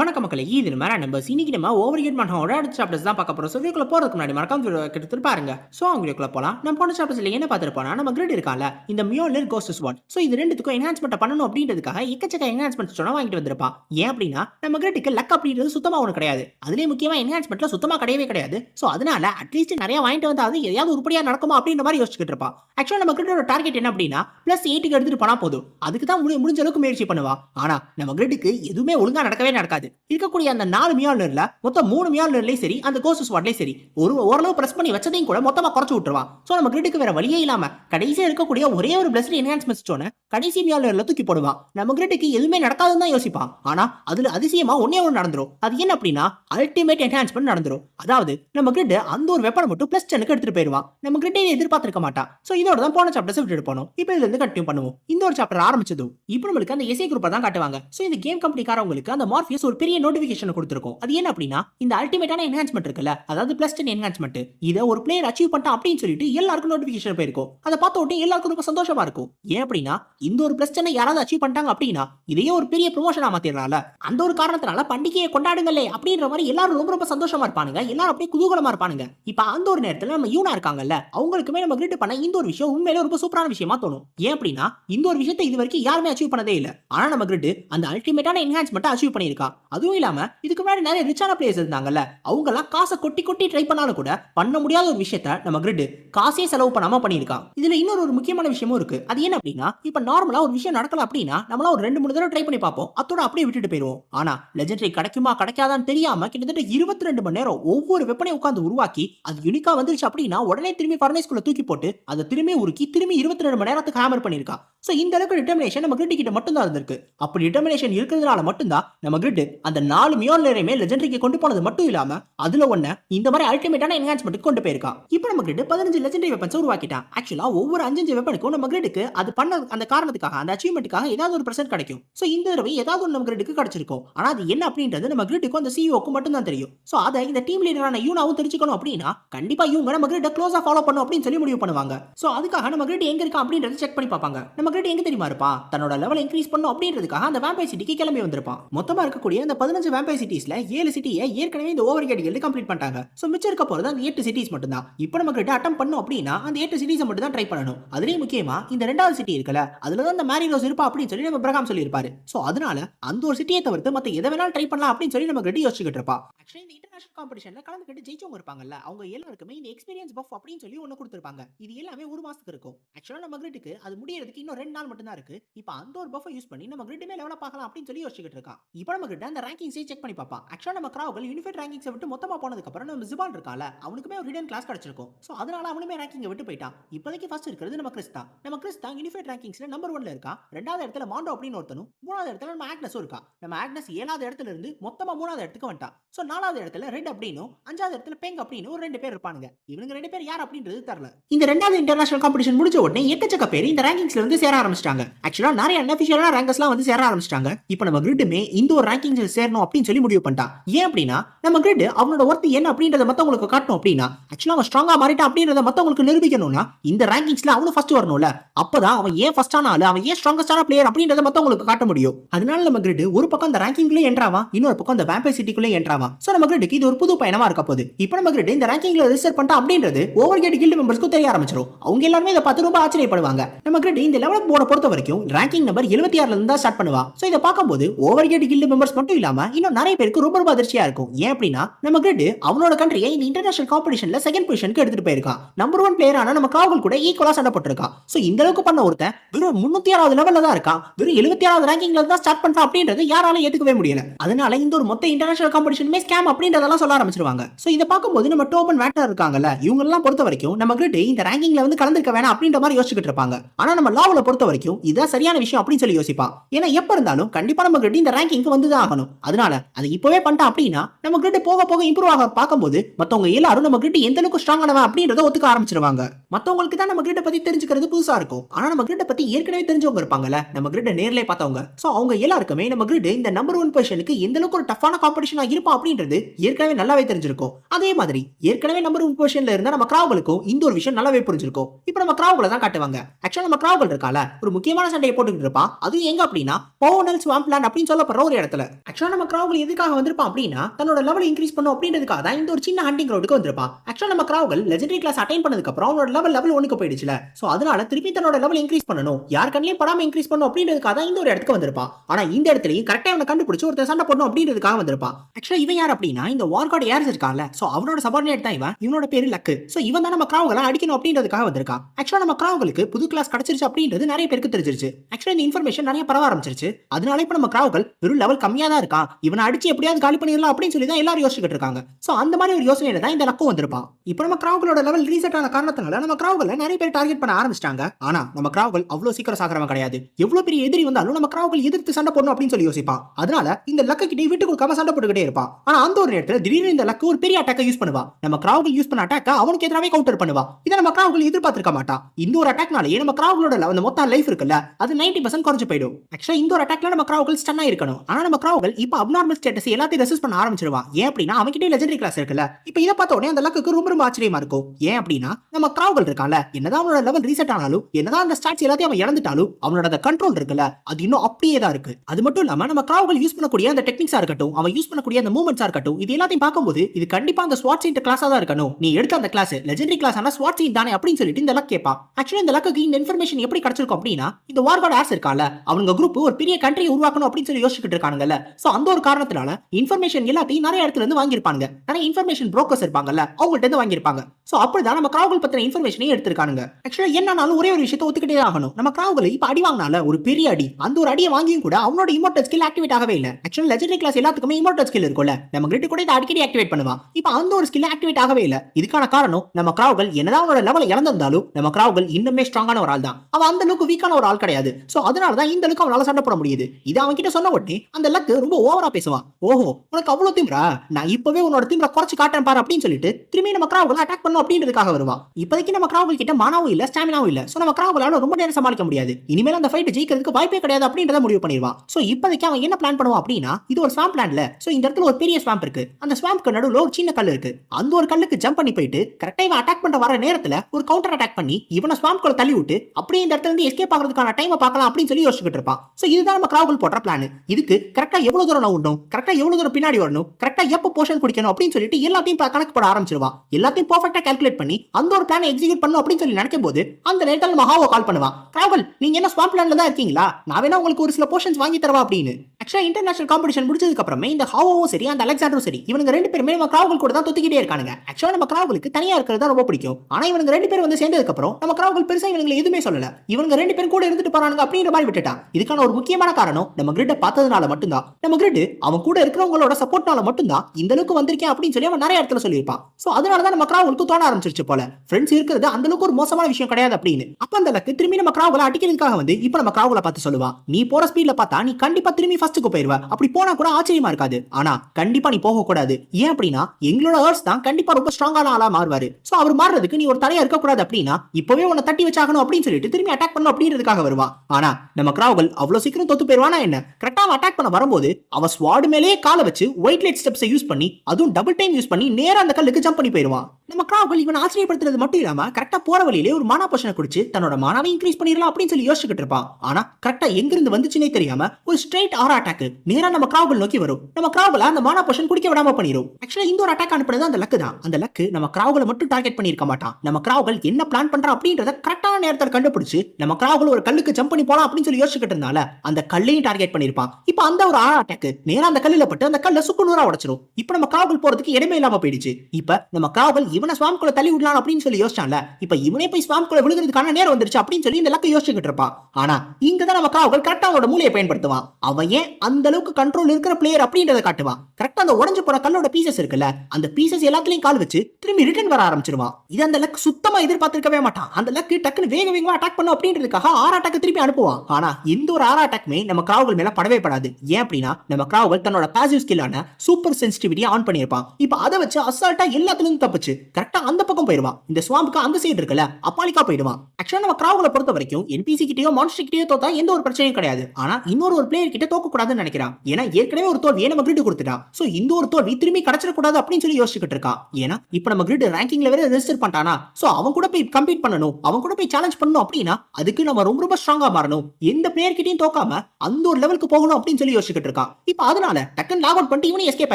வணக்கம் மக்களே இது நம்ம நம்ம இன்னைக்கு நம்ம ஓவர் ஹெட் மனோட அடுத்த சாப்டர்ஸ் தான் பார்க்க போகிறோம் ஸோ வீடியோக்குள்ள முன்னாடி மறக்காம வீடியோ எடுத்து பாருங்க. ஸோ அவங்க போகலாம் நம்ம போன சாப்டர்ஸ்ல என்ன பார்த்துருப்போம்னா நம்ம கிரிட் இருக்கால இந்த மியோலர் கோஸ்டஸ் ஒன் ஸோ இது ரெண்டுத்துக்கும் என்ஹான்ஸ்மெண்ட் பண்ணணும் அப்படின்றதுக்காக எக்கச்சக்க என்ஹான்ஸ்மெண்ட் சொன்னால் வாங்கிட்டு வந்திருப்பான் ஏன் அப்படின்னா நம்ம கிரிட்டுக்கு லக் அப்படின்றது சுத்தமாக ஒன்று கிடையாது. அதுலேயே முக்கியமாக என்ஹான்ஸ்மெண்ட்ல சுத்தமாக கிடையவே கிடையாது. ஸோ அதனால அட்லீஸ்ட் நிறைய வாங்கிட்டு வந்தாது எதாவது உருப்படியாக நடக்குமா அப்படின்ற மாதிரி யோசிச்சுட்டு இருப்பான் ஆக்சுவலாக நம்ம கிரிட்டோட டார்கெட் என்ன அப்படின்னா ப்ளஸ் எயிட்டுக்கு எடுத்துட்டு போனால் போதும். அதுக்கு தான் முடிஞ்ச அளவுக்கு முயற்சி பண்ணுவா. ஆனால் நம்ம கிரிட்டுக்கு எதுவுமே ஒழுங்கா நடக்கவே நடக்காது. இருக்கக்கூடிய அந்த நாலு மியாலர்ல மொத்தம் மூணு மியாலர்லயும் சரி அந்த கோசஸ் வார்ட்லயும் சரி ஒரு ஓரளவு பிரஸ் பண்ணி வச்சதையும் கூட மொத்தமா குறைச்சு விட்டுருவான். சோ நம்ம கிரிட்டுக்கு வேற வழியே இல்லாம கடைசியா இருக்கக்கூடிய ஒரே ஒரு பிளஸ்ட் என்ஹான்ஸ்மெண்ட் ஸ்டோனை கடைசி மியாலர்ல தூக்கி போடுவான். நம்ம கிரிட்டுக்கு எதுவுமே நடக்காதுன்னு தான் யோசிப்பான். ஆனா அதுல அதிசயமா ஒன்னே ஒன்று நடந்துரும். அது என்ன அப்படின்னா அல்டிமேட் என்ஹான்ஸ்மெண்ட் நடந்துரும். அதாவது நம்ம கிரிட் அந்த ஒரு வெப்பனை மட்டும் பிளஸ் டெனுக்கு எடுத்துட்டு போயிருவான் நம்ம கிரிட்டே எதிர்பார்த்திருக்க மாட்டான். சோ இதோட தான் போன சாப்டர்ஸ் விட்டுட்டு போனோம். இப்போ இதுல இருந்து கண்டினியூ பண்ணுவோம். இந்த ஒரு சாப்டர் ஆரம்பிச்சதும் இப்போ நம்மளுக்கு அந்த இசை குரூப்பை தான் காட்டுவாங்க. சோ இந்த கேம் கம்பெனிக்காரவங்களுக்கு அந்த மார்பியஸ் ஒரு பெரிய நோட்டிபிகேஷன் கொடுத்துருக்கோம். அது என்ன அப்படின்னா இந்த அல்டிமேட்டான என்ஹான்ஸ்மெண்ட் இருக்குல்ல அதாவது பிளஸ் டென் என்ஹான்ஸ்மெண்ட் இதை ஒரு பிளேயர் அச்சீவ் பண்ணிட்டான் அப்படின்னு சொல்லிட்டு எல்லாருக்கும் நோட்டிபிகேஷன் போயிருக்கும். அதை பார்த்த உடனே எல்லாருக்கும் ரொம்ப சந்தோஷமா இருக்கும். ஏன் அப்படின்னா இந்த ஒரு பிளஸ் டென்னை யாராவது அச்சீவ் பண்ணிட்டாங்க அப்படின்னா இதையே ஒரு பெரிய ப்ரொமோஷனா மாத்திடலாம்ல அந்த ஒரு காரணத்தினால பண்டிகையை கொண்டாடுங்களே அப்படின்ற மாதிரி எல்லாரும் ரொம்ப ரொம்ப சந்தோஷமா இருப்பானுங்க. எல்லாரும் அப்படியே குதூகலமா இருப்பானுங்க. இப்ப அந்த ஒரு நேரத்துல நம்ம யூனா இருக்காங்கல்ல அவங்களுக்குமே நம்ம கிரிட் பண்ண இந்த ஒரு விஷயம் உண்மையிலே ரொம்ப சூப்பரான விஷயமா தோணும். ஏன் அப்படின்னா இந்த ஒரு விஷயத்தை இது வரைக்கும் யாருமே அச்சீவ் பண்ணதே இல்ல. ஆனா நம்ம கிரிட் அந்த அல்டிமேட்டான என்ஹான்ஸ்மெண்ட் அச்சீவ் பண்ணியிருக்கா. அதுவும் இல்லாமல் இதுக்கு முன்னாடி நிறைய ரிச்சான பிளேயர்ஸ் இருந்தாங்கல்ல அவங்கெல்லாம் காசை கொட்டி கொட்டி ட்ரை பண்ணாலும் கூட பண்ண முடியாத ஒரு விஷயத்த நம்ம கிரிட் காசே செலவு பண்ணாமல் பண்ணியிருக்கான். இதில் இன்னொரு ஒரு முக்கியமான விஷயமும் இருக்கு. அது என்ன அப்படின்னா இப்போ நார்மலாக ஒரு விஷயம் நடக்கல அப்படின்னா நம்மளாம் ஒரு ரெண்டு மூணு தடவை ட்ரை பண்ணி பார்ப்போம். அதோட அப்படியே விட்டுட்டு போயிடுவோம். ஆனால் லெஜெண்டரி கிடைக்குமா கிடைக்காதான்னு தெரியாம கிட்டத்தட்ட இருபத்தி ரெண்டு மணி நேரம் ஒவ்வொரு வெப்பனையும் உட்காந்து உருவாக்கி அது யூனிக்கா வந்துருச்சு அப்படின்னா உடனே திரும்பி ஃபர்னேஸ்குள்ள தூக்கி போட்டு அதை திரும்பி உருக்கி திரும்பி இருபத்தி ரெண்டு மணி நேரத்துக்கு ஹேமர் பண்ணியிருக்கான். ஸோ இந்த அளவுக்கு டிட்டர்மினேஷன் நம்ம கிரிட் கிட்ட மட்டும் தான் இருந்திருக்கு. அப்படி டிட்டர்மினேஷன் இருக்கிறதுனால மட்டும்தான் நம்ம கிரிட் அந்த நாலு மியோலரையுமே லெஜெண்டரிக்கு கொண்டு போனது மட்டும் இல்லாம அதுல ஒன்னு இந்த மாதிரி அல்டிமேட்டான என்ஹான்ஸ்மெண்ட் கொண்டு போயிருக்கான். இப்போ நம்ம கிரிட் பதினஞ்சு லெஜெண்டரி வெப்பன்ஸ் உருவாக்கிட்டான். ஆக்சுவலா ஒவ்வொரு அஞ்சு வெப்பனுக்கும் நம்ம கிரெடுக்கு அது பண்ண அந்த காரணத்துக்காக அந்த அச்சீவ்மெண்ட்டுக்காக ஏதாவது ஒரு பிரசன்ட் கிடைக்கும். சோ இந்த தடவை ஏதாவது ஒரு நம்ம கிரெடுக்கு கிடைச்சிருக்கும். ஆனா அது என்ன அப்படின்றது நம்ம கிரெடுக்கும் அந்த சிஇஓக்கும் மட்டும் தான் தெரியும். சோ அதை இந்த டீம் லீடரான யூனாவும் தெரிஞ்சுக்கணும் அப்படின்னா கண்டிப்பா இவங்க நம்ம கிரெட்டை க்ளோஸா ஃபாலோ பண்ணும் அப்படின்னு சொல்லி முடிவு பண்ணுவாங்க. சோ அதுக்காக நம்ம கிரெட் எங்க இருக்கா அப்படின்றத செக் பண்ணி பார்ப்பாங்க. நம்ம கிரெட் எங்க தெரியுமா இருப்பா? தன்னோட லெவல் இன்க்ரீஸ் பண்ணும் அப்படின்றதுக்காக அந்த வேம்பை சிட்டிக்கு கிளம்பி வந்திருப்பான். மொத்தமா இருக்கக்கூடிய இந்த பதினஞ்சு வேம்பை சிட்டிஸ்ல ஏழு சிட்டியை ஏற்கனவே இந்த ஓவர் கேட் எழுதி கம்ப்ளீட் பண்ணிட்டாங்க. ஸோ மிச்சம் இருக்க போறது அந்த எட்டு சிட்டிஸ் மட்டும் தான் இப்போ நம்ம கிட்ட அட்டம் பண்ணும் அப்படின்னா அந்த எட்டு சிட்டிஸை மட்டும் தான் ட்ரை பண்ணணும். அதுலயும் முக்கியமா இந்த ரெண்டாவது சிட்டி இருக்குல்ல அதுல தான் இந்த மேரினோஸ் இருப்பா அப்படின்னு சொல்லி நம்ம பிரகாம் சொல்லியிருப்பாரு. சோ அதனால அந்த ஒரு சிட்டியை தவிர்த்து மத்த எதை வேணாலும் ட்ரை பண்ணலாம் அப்படின்னு சொல்லி நம்ம கிட்ட யோசிச்சுக்கிட்டு இருப்பா. ஆக்சுவலி இந்த இன்டர்நேஷனல் காம்படிஷன்ல கலந்துக்கிட்டு ஜெயிச்சவங்க இருப்பாங்கல்ல அவங்க எல்லாருக்குமே இந்த எக்ஸ்பீரியன்ஸ் பஃப் அப்படின்னு சொல்லி ஒன்று கொடுத்துருப்பாங்க. இது எல்லாமே ஒரு மாசத்துக்கு இருக்கும். ஆக்சுவலா நம்ம கிரிட்டுக்கு அது முடியறதுக்கு இன்னும் ரெண்டு நாள் மட்டும் தான் இருக்கு. இப்போ அந்த ஒரு பஃபை யூஸ் பண்ணி நம்ம கிரிட்டுமே லெவலாக பார்க்கலாம் அப்படின்னு சொல்லி யோசிச்சுக்கிட்டு இருக்கான் இப்போ நம்ம கிட்ட அந்த ரேங்கிங்ஸை செக் பண்ணி பார்ப்பான். ஆக்சுவலா நம்ம கிராவுகள் யூனிஃபைட் ரேங்கிங்ஸை விட்டு மொத்தமாக போனதுக்கு அப்புறம் நம்ம ஜிபால் இருக்கால அவனுக்குமே ஒரு ஹிடன் கிளாஸ் கிடைச்சிருக்கும். ஸோ அதனால அவனுமே ரேங்கிங்கை விட்டு போயிட்டான். இப்போதைக்கு ஃபர்ஸ்ட் இருக்கிறது நம்ம கிறிஸ்தா நம்ம கிறிஸ்தா யூனிஃபைட் ரேங்கிங்ஸ்ல நம்பர் ஒன்ல இருக்கா. ரெண்டாவது இடத்துல மாண்டோ அப்படின்னு ஒருத்தனும் மூணாவது இடத்துல நம்ம ஆக்னஸும் இருக்கா. நம்ம ஆக்னஸ் ஏழாவது இடத்துல இருந்து மொத்தமாக மூணாவது இடத்துக்கு வந்துட்டான். ஸோ நாலாவது இடத்துல ரெட் அப்படின்னும் அஞ்சாவது இடத்துல பெங் அப்படின்னு ஒரு ரெண்டு பேர் இருப்பானுங்க. இவனுங்க ரெண்டு பேர் யார் அப்படின்றது தெரியல. இந்த ரெண்டாவது இன்டர்நேஷனல் காம்படிஷன் முடிச்ச உடனே எக்கச்சக்க பேர் இந்த ரேங்கிங்ஸ்ல வந்து சேர ஆரம்பிச்சிட்டாங்க. ஆக்சுவலா நிறைய அன்அபிஷியலான ரேங்கர்ஸ்லாம் வந்து சேர ஆரம்பிச்சிட்டாங்க. இப்போ நம்ம கிரிட்டுமே இந்த ஒரு ரேங்கிங்ஸ்ல சேரணும் அப்படின்னு சொல்லி முடிவு பண்ணிட்டான். ஏன் அப்படின்னா நம்ம கிரிட் அவனோட ஒர்த் என்ன அப்படின்றத மத்தவங்களுக்கு காட்டணும் அப்படின்னா ஆக்சுவலா அவன் ஸ்ட்ராங்கா மாறிட்டான் அப்படின்றத மத்தவங்களுக்கு நிரூபிக்கணும்னா இந்த ரேங்கிங்ஸ்ல அவனும் ஃபர்ஸ்ட் வரணும்ல. அப்பதான் அவன் ஏன் ஃபர்ஸ்டான ஆளு அவன் ஏன் ஸ்ட்ராங்கஸ்டான பிளேயர் அப்படின்றத மத்தவங்களுக்கு காட்ட முடியும். அதனால நம்ம கிரிட் ஒரு பக்கம் அந்த ரேங்கிங்லயே என்றாவான் இன்னொரு பக்கம் அந்த வேம்பை சிட்டிக்குள்ளே என்ட்ராவா சோ நம்ம கிரிட்டுக்கு இது ஒரு புது பயணமா இருக்க போகுது. இப்போ நம்ம கிரிட் இந்த ரேங்கிங்ல ரிசர்வ் பண்ணிட்டா அப்படின்றது ஓவர் கேட் கில்டு மெம்பர்ஸ்க்கு தெரிய ஆரம்பிச்சிடும் அவங்க எல்லாருமே இதை பார்த்து ரொம்ப ஆச்சரியப்படுவாங்க. நம்ம கிரிட் இந்த லெவல் போர்டை பொறுத்த வரைக்கும் ரேங்கிங் நம்பர் எழுபத்தி ஆறுல இருந்து தான் ஸ்டார்ட் பண்ணுவா. சோ இதை பார்க்கும்போது ஓவர் கேட் கில்டு மெம்பர்ஸ் மட்டும் இல்லாம இன்னும் நிறைய பேருக்கு ரொம்ப ரொம்ப அதிர்ச்சியா இருக்கும். ஏன் அப்படின்னா நம்ம கிரெட் அவனோட கண்ட்ரியை இந்த இன்டர்நேஷனல் காம்படிஷன்ல செகண்ட் பொசிஷனுக்கு எடுத்துட்டு போயிருக்கான். நம்பர் ஒன் பிளேயரான நம்ம காவல் கூட ஈக்குவலா சண்டை போட்டிருக்கான் சோ இந்த அளவுக்கு பண்ண ஒருத்தன் வெறும் முன்னூத்தி ஆறாவது லெவல்ல தான் இருக்கான். வெறும் எழுபத்தி ஆறாவது ரேங்கிங்ல தான் ஸ்டார்ட் பண்றான் அப்படின்றது யாராலும் ஏத்துக்கவே முடியல. அதனால இந்த ஒரு மொத்த இன்டர்நேஷனல் காம்படிஷனுமே ஸ்கேம் அப்படின்றத அப்படின்றதெல்லாம் சொல்ல ஆரம்பிச்சிருவாங்க. சோ இதை பார்க்கும்போது நம்ம டோபன் வேட்டர் இருக்காங்கல்ல இவங்க எல்லாம் பொறுத்த வரைக்கும் நம்ம கிரிட் இந்த ரேங்கிங்ல வந்து கலந்துருக்க வேணாம் அப்படின்ற மாதிரி யோசிச்சுட்டு இருப்பாங்க. ஆனா நம்ம லாவில் பொறுத்த வரைக்கும் இதான் சரியான விஷயம் அப்படின்னு சொல்லி யோசிப்பான். ஏன்னா எப்ப இருந்தாலும் கண்டிப்பா நம்ம கிரிட் இந்த ரேங்கிங்க்கு வந்து தான் ஆகணும். அதனால அது இப்பவே பண்ணிட்டான் அப்படின்னா நம்ம கிரிட் போக போக இம்ப்ரூவ் ஆக பார்க்கும்போது மத்தவங்க எல்லாரும் நம்ம கிரிட் எந்த அளவுக்கு ஸ்ட்ராங்கானவன் அப்படின்றத ஒத்துக்க ஆரம்பிச்சிருவாங்க. மத்தவங்களுக்கு தான் நம்ம கிரிட்ட பத்தி தெரிஞ்சுக்கிறது புதுசா இருக்கும். ஆனா நம்ம கிரிட்ட பத்தி ஏற்கனவே தெரிஞ்சவங்க இருப்பாங்கல்ல நம்ம கிரிட்ட நேரிலே பார்த்தவங்க. சோ அவங்க எல்லாருக்குமே நம்ம கிரிட் இந்த நம்பர் ஒன் பொசிஷனுக்கு எந்த அளவுக்கு ஒரு டஃபான காம்படிஷனா இருப்பா அப்படின்றது ஏற்கனவே நல்லாவே தெரிஞ்சிருக்கும். அதே மாதிரி ஏற்கனவே நம்பர் ஒன் பொசிஷன்ல இருந்தா நம்ம கிராவலுக்கும் இந்த ஒரு விஷயம் நல்லாவே புரிஞ்சிருக்கும். இப்போ நம்ம கிராவல தான் காட்டுவாங்க. ஆக்சுவலா நம்ம கிராவல் இருக்கால ஒரு முக்கியமான சண்டையை போட்டுக்கிட்டு இருப்பான். அது எங்க அப்படின்னா பவுனல் ஸ்வாம்ப் லேண்ட் அப்படின்னு சொல்லப்படுற ஒரு இடத்துல. ஆக்சுவலா நம்ம கிராவல் எதுக்காக வந்திருப்பான் அப்படின்னா தன்னோட லெவல் இன்க்ரீஸ் பண்ணும் அப்படின்றதுக்காக தான் இந்த ஒரு சின்ன ஹண்டிங் ரோடுக்கு வந்திருப்பான். ஆக்சுவலா நம்ம கிராவல் லெஜெண்டரி கிளாஸ் அட்டைன் பண்ணதுக்கு அப்புறம் அவனோட லெவல் லெவல் ஒன்றுக்கு போயிடுச்சுல. சோ அதனால திருப்பி தன்னோட லெவல் இன்க்ரீஸ் பண்ணணும். யார் கண்ணிலையும் படாம இன்க்ரீஸ் பண்ணும் அப்படின்றதுக்காக தான் இந்த ஒரு இடத்துக்கு வந்திருப்பான். ஆனா இந்த இடத்துலயும் கரெக்டா அவனை கண்டுபிடிச்சு ஒருத்தர் சண்டை போடணும் அப்படின்றதுக்காக வந்திருப்பான். ஆக்சுவலா இவன் யார் அப்படின்னா இந்த வார்காட் ஏர்ஸ் இருக்கான்ல சோ அவனோட சபார்டினேட் தான் இவன். இவனோட பேரு லக்கு. சோ இவன் தான் நம்ம கிராவங்களை அடிக்கணும் அப்படின்றதுக்காக வந்திருக்கான் ஆக்சுவலா நம்ம கிராவங்களுக்கு புது கிளாஸ் கிடைச்சிருச்சு அப்படின்றது நிறைய பேருக்கு தெரிஞ்சிருச்சு. ஆக்சுவலா இந்த இன்ஃபர்மேஷன் நிறைய பரவ ஆரம்பிச்சிருச்சு. அதனால இப்ப நம்ம கிராவர்கள் வெறும் லெவல் கம்மியா தான் இருக்கான் இவனை அடிச்சு எப்படியாவது காலி பண்ணிடலாம் அப்படின்னு சொல்லி தான் எல்லாரும் யோசிச்சுட்டு இருக்காங்க. சோ அந்த மாதிரி ஒரு யோசனையில தான் இந்த லக்கும் வந்திருப்பான். இப்போ நம்ம கிராவங்களோட லெவல் ரீசெட் ஆன காரணத்தினால நம்ம கிராவங்களை நிறைய பேர் டார்கெட் பண்ண ஆரம்பிச்சிட்டாங்க. ஆனா நம்ம கிராவல் அவ்வளவு சீக்கிரம் சாகிறவன் கிடையாது. எவ்வளவு பெரிய எதிரி வந்தாலும் நம்ம கிராவுகள் எதிர்த்து சண்டை போடணும் அப்படின்னு சொல்லி யோசிப்பான். அதனால இந்த லக்க கிட்டே விட்டு கொடுக்காம சண்டை போட்டுக்கிட்டே இருப்பான். ஆனா அந்த ஒரு நேரத்தில் திடீர்னு இந்த லக்கு ஒரு பெரிய அட்டாக்கை யூஸ் பண்ணுவா. நம்ம கிராவுகள் யூஸ் பண்ண அட்டாக்க அவனுக்கு எதிராகவே கவுண்டர் பண்ணுவா. இதை நம்ம கிராவுகள் எதிர்பார்த்திருக்க மாட்டான் இந்த ஒரு அட்டாக்னாலேயே நம்ம கிராவுகளோட அந்த மொத்த லைஃப் இருக்குல்ல அது நைன்டி பர்சன்ட் குறைஞ்சு போயிடும். ஆக்சுவலா இந்த ஒரு அட்டாக்ல நம்ம கிராவுகள் ஸ்டன் இருக்கணும் ஆனா நம்ம கிராவுகள் இப்போ அப்நார்மல் ஸ்டேட்டஸ் எல்லாத்தையும் ரெசிஸ்ட் பண்ண ஆரம்பிச்சிருவான் ஏன் அப்படின்னா அவன்கிட்ட லெஜெண்டரி கிளாஸ் இருக்குல்ல. இப்போ இதை பார்த்த உடனே அந்த லக்குக்கு ரொம்ப ரொம்ப ஆச்சரியமா இருக்கும். ஏன் அப்படின்னா நம்ம கிராவுகள் இருக்கான்ல. என்னதான் அவனோட லெவல் ரீசெட் ஆனாலும் என்னதான் அந்த ஸ்டாட்ஸ் எல்லாத்தையும் அவன் இழந்துட்டாலும் அவனோட அந்த கண்ட்ரோல் இருக்குல்ல அது இன்னும் அப்படியே தான் இருக்கு. அது மட்டும் இல்லாம நம்ம கிராவுகள் யூஸ் பண்ணக்கூடிய அந்த டெக்னிக்ஸா இருக்கட்டும் அவன் யூஸ் பண்ணக்கூடிய அந்த மூவ்மெண்ட்ஸா இருக்கட்டும் இது எல்லாத்தையும் பார்க்கும்போது இது கண்டிப்பா அந்த ஸ்வாட் சீன் கிளாஸா தான் இருக்கணும். நீ எடுத்த அந்த கிளாஸ் லெஜெண்டரி கிளாஸ் ஆனா ஸ்வாட் சீன் தானே அப்படின்னு சொல்லிட்டு இந்த லக் கேட்பான். ஆக்சுவலி இந்த லக்கு இந்த இன்ஃபர்மேஷன் எப்படி கிடைச்சிருக்கும் அப்படின்னா இந்த வார்காட் ஆர்ஸ் இருக்கால அவங்க குரூப் ஒரு பெரிய கண்ட்ரியை உருவாக்கணும் அப்படின்னு சொல்லி யோசிச்சுட்டு இருக்காங்கல்ல சோ அந்த ஒரு காரணத்தினால இன்ஃபர்மேஷன் எல்லாத்தையும் நிறைய இடத்துல இருந்து வாங்கியிருப்பாங்க நிறைய இன்ஃபர்மேஷன் ப்ரோக்கர்ஸ் இருப்பாங்கல்ல அவங்கள்ட்ட இருந்து வாங்கியிருப்பாங்க. சோ அப்படிதான் நம்ம கிராவல் பத்தின இன்ஃபர்மேஷனையும் எடுத்திருக்காங்க ஆக்சுவலா என்னன்னாலும் ஒரே ஒரு விஷயத்தை ஒத்துக்கிட்டே ஆகணும். நம்ம கிராவல் இப்ப அடி வாங்கினால ஒரு பெரிய அடி அந்த ஒரு அடியை வாங்கியும் கூட அவனோட இமோட்டல் ஸ்கில் ஆக்டிவேட் ஆகவே இல்லை. ஆக்சுவலா லெஜெண்டரி கிளாஸ் எல்லாத்துக்குமே இமோட்டல் ஸ்கில் இருக்கும்ல. நம்ம கிட்ட கூட இதை அடிக்கடி ஆக்டிவேட் பண்ணுவான். இப்ப அந்த ஒரு ஸ்கில் ஆக்டிவேட் ஆகவே இல்லை. இதுக்கான காரணம் நம்ம கிராவல் என்னதான் அவனோட லெவலை இழந்திருந்தாலும் நம்ம கிராவல் இன்னுமே ஸ்ட்ராங்கான ஒரு ஆள் தான். அவன் அந்த அளவுக்கு வீக்கான ஒரு ஆள் கிடையாது. ஸோ அதனால தான் இந்த அளவுக்கு அவனால சண்டை போட முடியுது. இது அவன் கிட்ட சொன்ன உடனே அந்த லக்கு ரொம்ப ஓவரா பேசுவான். ஓஹோ உனக்கு அவ்வளோ திமிரா நான் இப்பவே உன்னோட திமிர குறைச்சு காட்டுறேன் பாரு அப்படின்னு சொல்லிட்டு திரும்பி நம்ம கிராவல் அட்டாக் பண்ணும் அப்படின்றதுக்காக வருவான். இப்போதைக்கு நம்ம கிராவல் கிட்ட மானாவும் இல்லை ஸ்டாமினாவும் இல்லை. ஸோ நம்ம கிராவலால ரொம்ப நேரம் சமாளிக்க முடியாது. இனிமேல் அந்த ஃபைட் ஜெயிக்கிறதுக்கு வாய்ப்பே கிடையாது அப்படின்றத முடிவு பண்ணிடுவான். ஸோ இப்போதைக்கு அவன் என்ன பிளான் பண்ணுவான் அப்படின்னா இது ஒரு ஸ்வாம் பிளான்ல ஸோ இந்த இடத்துல ஒரு பெரிய ஸ்வாம்ப் இருக்கு. அந்த ஸ்வாம்புக்கு நடுவில் ஒரு சின்ன கல் இருக்கு. அந்த ஒரு கல்லுக்கு ஜம்ப் பண்ணி போயிட்டு கரெக்டா இவன் அட்டாக் பண்ண வர நேரத்துல ஒரு கவுண்டர் அட்டாக் பண்ணி இவனை ஸ்வாம்ப்குள்ள தள்ளி விட்டு அப்படியே இந்த இடத்துல இருந்து எஸ்கேப் ஆகிறதுக்கான டைமை பார்க்கலாம் அப்படின்னு சொல்லி யோசிச்சுட்டு இருப்பான். சோ இதுதான் நம்ம கிராவல் போடுற பிளான் இதுக்கு கரெக்டா எவ்வளவு தூரம் நான் விடணும் கரெக்டா எவ்வளவு தூரம் பின்னாடி வரணும் கரெக்டா எப்போ போர்ஷன் குடிக்கணும்? அப்படின்னு சொல்லிட்டு எல்லாத்தையும் கணக்கு போட ஆரம்பிச்சிருவான். எல்லாத்தையும் பர்ஃபெக்ட்டா கால்குலேட் பண்ணி அந்த ஒரு பிளானை எக்ஸிக்யூட் பண்ணணும் அப்படின்னு சொல்லி நினைக்கும் போது அந்த நேரத்தில் நம்ம ஹாவோ கால் பண்ணுவான். கிராவல் நீங்க என்ன ஸ்வாம் பிளான்ல தான் இருக்கீங்களா? நான் வேணா உங்களுக்கு ஒரு சில போர்ஷன்ஸ் வாங்கி தரவா அப்படின்னு. ஆக்சுவலா இன்டர்நேஷனல் காம்படிஷன் முடிச்சதுக்கு அப்புறமே இந்த ஹாவோவும் சரி அந்த அலெக்சாண்டரும் சரி இவனுங்க ரெண்டு பேருமே நம்ம கிராவுகள் கூட தான் தொத்திக்கிட்டே இருக்கானுங்க. ஆக்சுவலா நம்ம கிராவுகளுக்கு தனியா இருக்கிறது தான் ரொம்ப பிடிக்கும். ஆனா இவங்க ரெண்டு பேரும் வந்து சேர்ந்ததுக்கு அப்புறம் நம்ம கிராவுகள் பெருசா இவங்களை எதுவுமே சொல்லல. இவங்க ரெண்டு பேரும் கூட இருந்துட்டு போறானுங்க அப்படின்ற மாதிரி விட்டுட்டான். இதுக்கான ஒரு முக்கியமான காரணம் நம்ம கிரிட்ட பார்த்ததுனால மட்டும்தான். நம்ம கிரிட் அவன் கூட இருக்கிறவங்களோட சப்போர்ட்னால மட்டும்தான் இந்த அளவுக்கு வந்திருக்கேன் அப்படின்னு சொல்லி அவன் நிறைய இடத்துல சொல்லியிருப்பான். சோ அதனால தான் நம்ம கிராவுகளுக்கு தோண ஆரம்பிச்சிருச்சு போல. ஃப்ரெண்ட்ஸ் இருக்கிறது அந்த அளவுக்கு ஒரு மோசமான விஷயம் கிடையாது அப்படின்னு. அப்ப அந்த அளவுக்கு திரும்பி நம்ம கிராவுகளை அடிக்கிறதுக்காக வந்து இப்ப நம்ம கிராவுகளை பார்த்து சொல்லுவான் நீ போற ஸ்பீட்ல பார்த்தா நீ கண்டிப்பா திரும்பி ஃபர்ஸ்ட்டுக்கு போயிருவ. அப்படி போனா கூட ஆச்சரியமா இருக்காது. ஆனா கண்டிப்பா நீ போக கூடாது ஏன் அப்படின்னா எங்களோட ஹர்ஸ் தான் கண்டிப்பா ரொம்ப ஸ்ட்ராங்கான ஆளா மாறுவாரு. சோ அவர் மாறுறதுக்கு நீ ஒரு தலையா இருக்க கூடாது அப்படின்னா இப்பவே உன்னை தட்டி வச்சாகணும் அப்படின்னு சொல்லிட்டு திரும்பி அட்டாக் பண்ணும் அப்படின்றதுக்காக வருவான் ஆனா நம்ம கிராவல் அவ்வளவு சீக்கிரம் தொத்து போயிருவானா என்ன? கரெக்டா அட்டாக் பண்ண வரும்போது அவ ஸ்வாடு மேலேயே காலை வச்சு ஒயிட் லைட் ஸ்டெப்ஸை யூஸ் பண்ணி அதுவும் டபுள் டைம் யூஸ் பண்ணி நேரா அந்த கல்லுக்கு ஜம்ப் பண்ணி போயிருவான் நம்ம கிராவல் இவன் ஆச்சரியப்படுத்துறது மட்டும் இல்லாம கரெக்டா போற வழியிலே ஒரு மானா பொஷனை குடிச்சு தன்னோட மானாவை இன்க்ரீஸ் பண்ணிடலாம் அப்படின்னு சொல்லி யோசிச்சுட்டு இருப்பான். ஆனா கரெக்டா எங்கிருந்து வந்துச்சுன்னே தெரியாம ஒரு ஸ்ட்ரைட் ஆர் அட்டாக் நேரா நம்ம கிராவல் நோக்கி வரும். நம்ம கிராவல் அந்த மானா பொஷன் குடிக்க விட விடாம பண்ணிரும். ஆக்சுவலா இந்த ஒரு அட்டாக் அனுப்புனது அந்த லக்கு தான். அந்த லக்கு நம்ம கிராவலை மட்டும் டார்கெட் பண்ணிருக்க மாட்டான். நம்ம கிராவல் என்ன பிளான் பண்றா அப்படின்றத கரெக்டான நேரத்தில் கண்டுபிடிச்சு நம்ம கிராவல் ஒரு கல்லுக்கு ஜம்ப் பண்ணி போலாம் அப்படின்னு சொல்லி யோசிச்சுக்கிட்டு இருந்தால அந்த கல்லையும் டார்கெட் பண்ணிருப்பான். இப்போ அந்த ஒரு ஆள் அட்டாக் நேரா அந்த கல்லுல பட்டு அந்த கல்ல சுக்கு நூறா உடைச்சிரும். இப்போ நம்ம கிராவல் போறதுக்கு இடமே இல்லாம போயிடுச்சு. இப்போ நம்ம கிராவல் இவனை ஸ்வாம்குள்ள தள்ளி விடலாம் அப்படின்னு சொல்லி யோசிச்சான்ல இப்போ இவனே போய் ஸ்வாம்குள்ள விழுகிறதுக்கான நேரம் வந்துருச்சு அப்படின்னு சொல்லி இந்த லக்கு யோசிச்சுக்கிட்டு இருப்பான். ஆனா இங்க தான் நம்ம கிராவல் கரெக்டா அவனோட மூலையை பயன்படுத்துவான். அவன் ஏன் அந்த அளவுக்கு கண்ட்ரோல் இருக்கிற பிளேயர் அப்படின்றத காட்டுவான். கரெக்டா அந்த உடஞ்சு போற கல்லோட பீசஸ் இருக்குல்ல அந்த பீசஸ் எல்லாத்துலயும் கால் வச்சு திரும்பி ரிட்டர்ன் வர ஆரம்பிச்சிருவான். இது அந்த லக் சுத்தமா எதிர்பார்த்திருக்கவே மாட்டான். அந்த லக்கு டக்குன்னு வேக வேகமா அட்டாக் பண்ணும் அப்படின்றதுக்காக ஆர் அட்டாக் திருப்பி அனுப்புவான். ஆனா இந்த ஒரு ஆர் அட்டாக்மே நம்ம கிராவுகள் மேல படவே படாது. ஏன் அப்படின்னா நம்ம கிராவுகள் தன்னோட பாசிவ் ஸ்கில்லான சூப்பர் சென்சிட்டிவிட்டி ஆன் பண்ணியிருப்பான். இப்போ அதை வச்சு அசால்ட்டா எல்லாத்துலயும் தப்பிச்சு கரெக்டா அந்த பக்கம் போயிடுவான். இந்த ஸ்வாம்புக்கு அந்த சைடு இருக்குல்ல அப்பாலிக்கா போயிடுவான். ஆக்சுவலா நம்ம கிராவுகளை பொறுத்த வரைக்கும் என்பிசி கிட்டயோ மான்ஸ்டர் கிட்டயோ தோத்தா எந்த ஒரு பிரச்சனையும் கிடையாது. ஆனா இன்னொரு ஒரு பிளேயர் கிட்ட தோக்க கூடாதுன்னு நினைக்கிறான். ஏன்னா ஏற்கனவே ஒரு தோல்வியை நம்ம கிரிட்டு கொடுத்துட்டான். சோ இந்த ஒரு தோல்வி திரும்பி கிடைச்சிடக்கூடாது அப்படின்னு சொல்லி யோசிச்சுக்கிட்டு இருக்கான். ஏன்னா இப்ப நம்ம கிரிட் ரேங்கிங்ல வேற ரெஜிஸ்டர் பண்ணிட்டானா. சோ அவன் கூட போய் கம்பீட் பண்ணணும். அவன் கூட போய் சேலஞ்ச் பண்ணணும் அப்படின்னா அதுக்கு நம்ம ரொம்ப ரொம்ப ஸ்ட்ராங்கா மாறணும். எந்த பிளேயர் கிட்டையும் தோக்காம அந்த ஒரு லெவலுக்கு போகணும் அப்படின்னு சொல்லி யோசிச்சுக்கிட்டு இருக்கான். இப்ப அதனால டக்குன்னு லாக் அவுட் பண்ணிட்டு இவனே எஸ்கேப்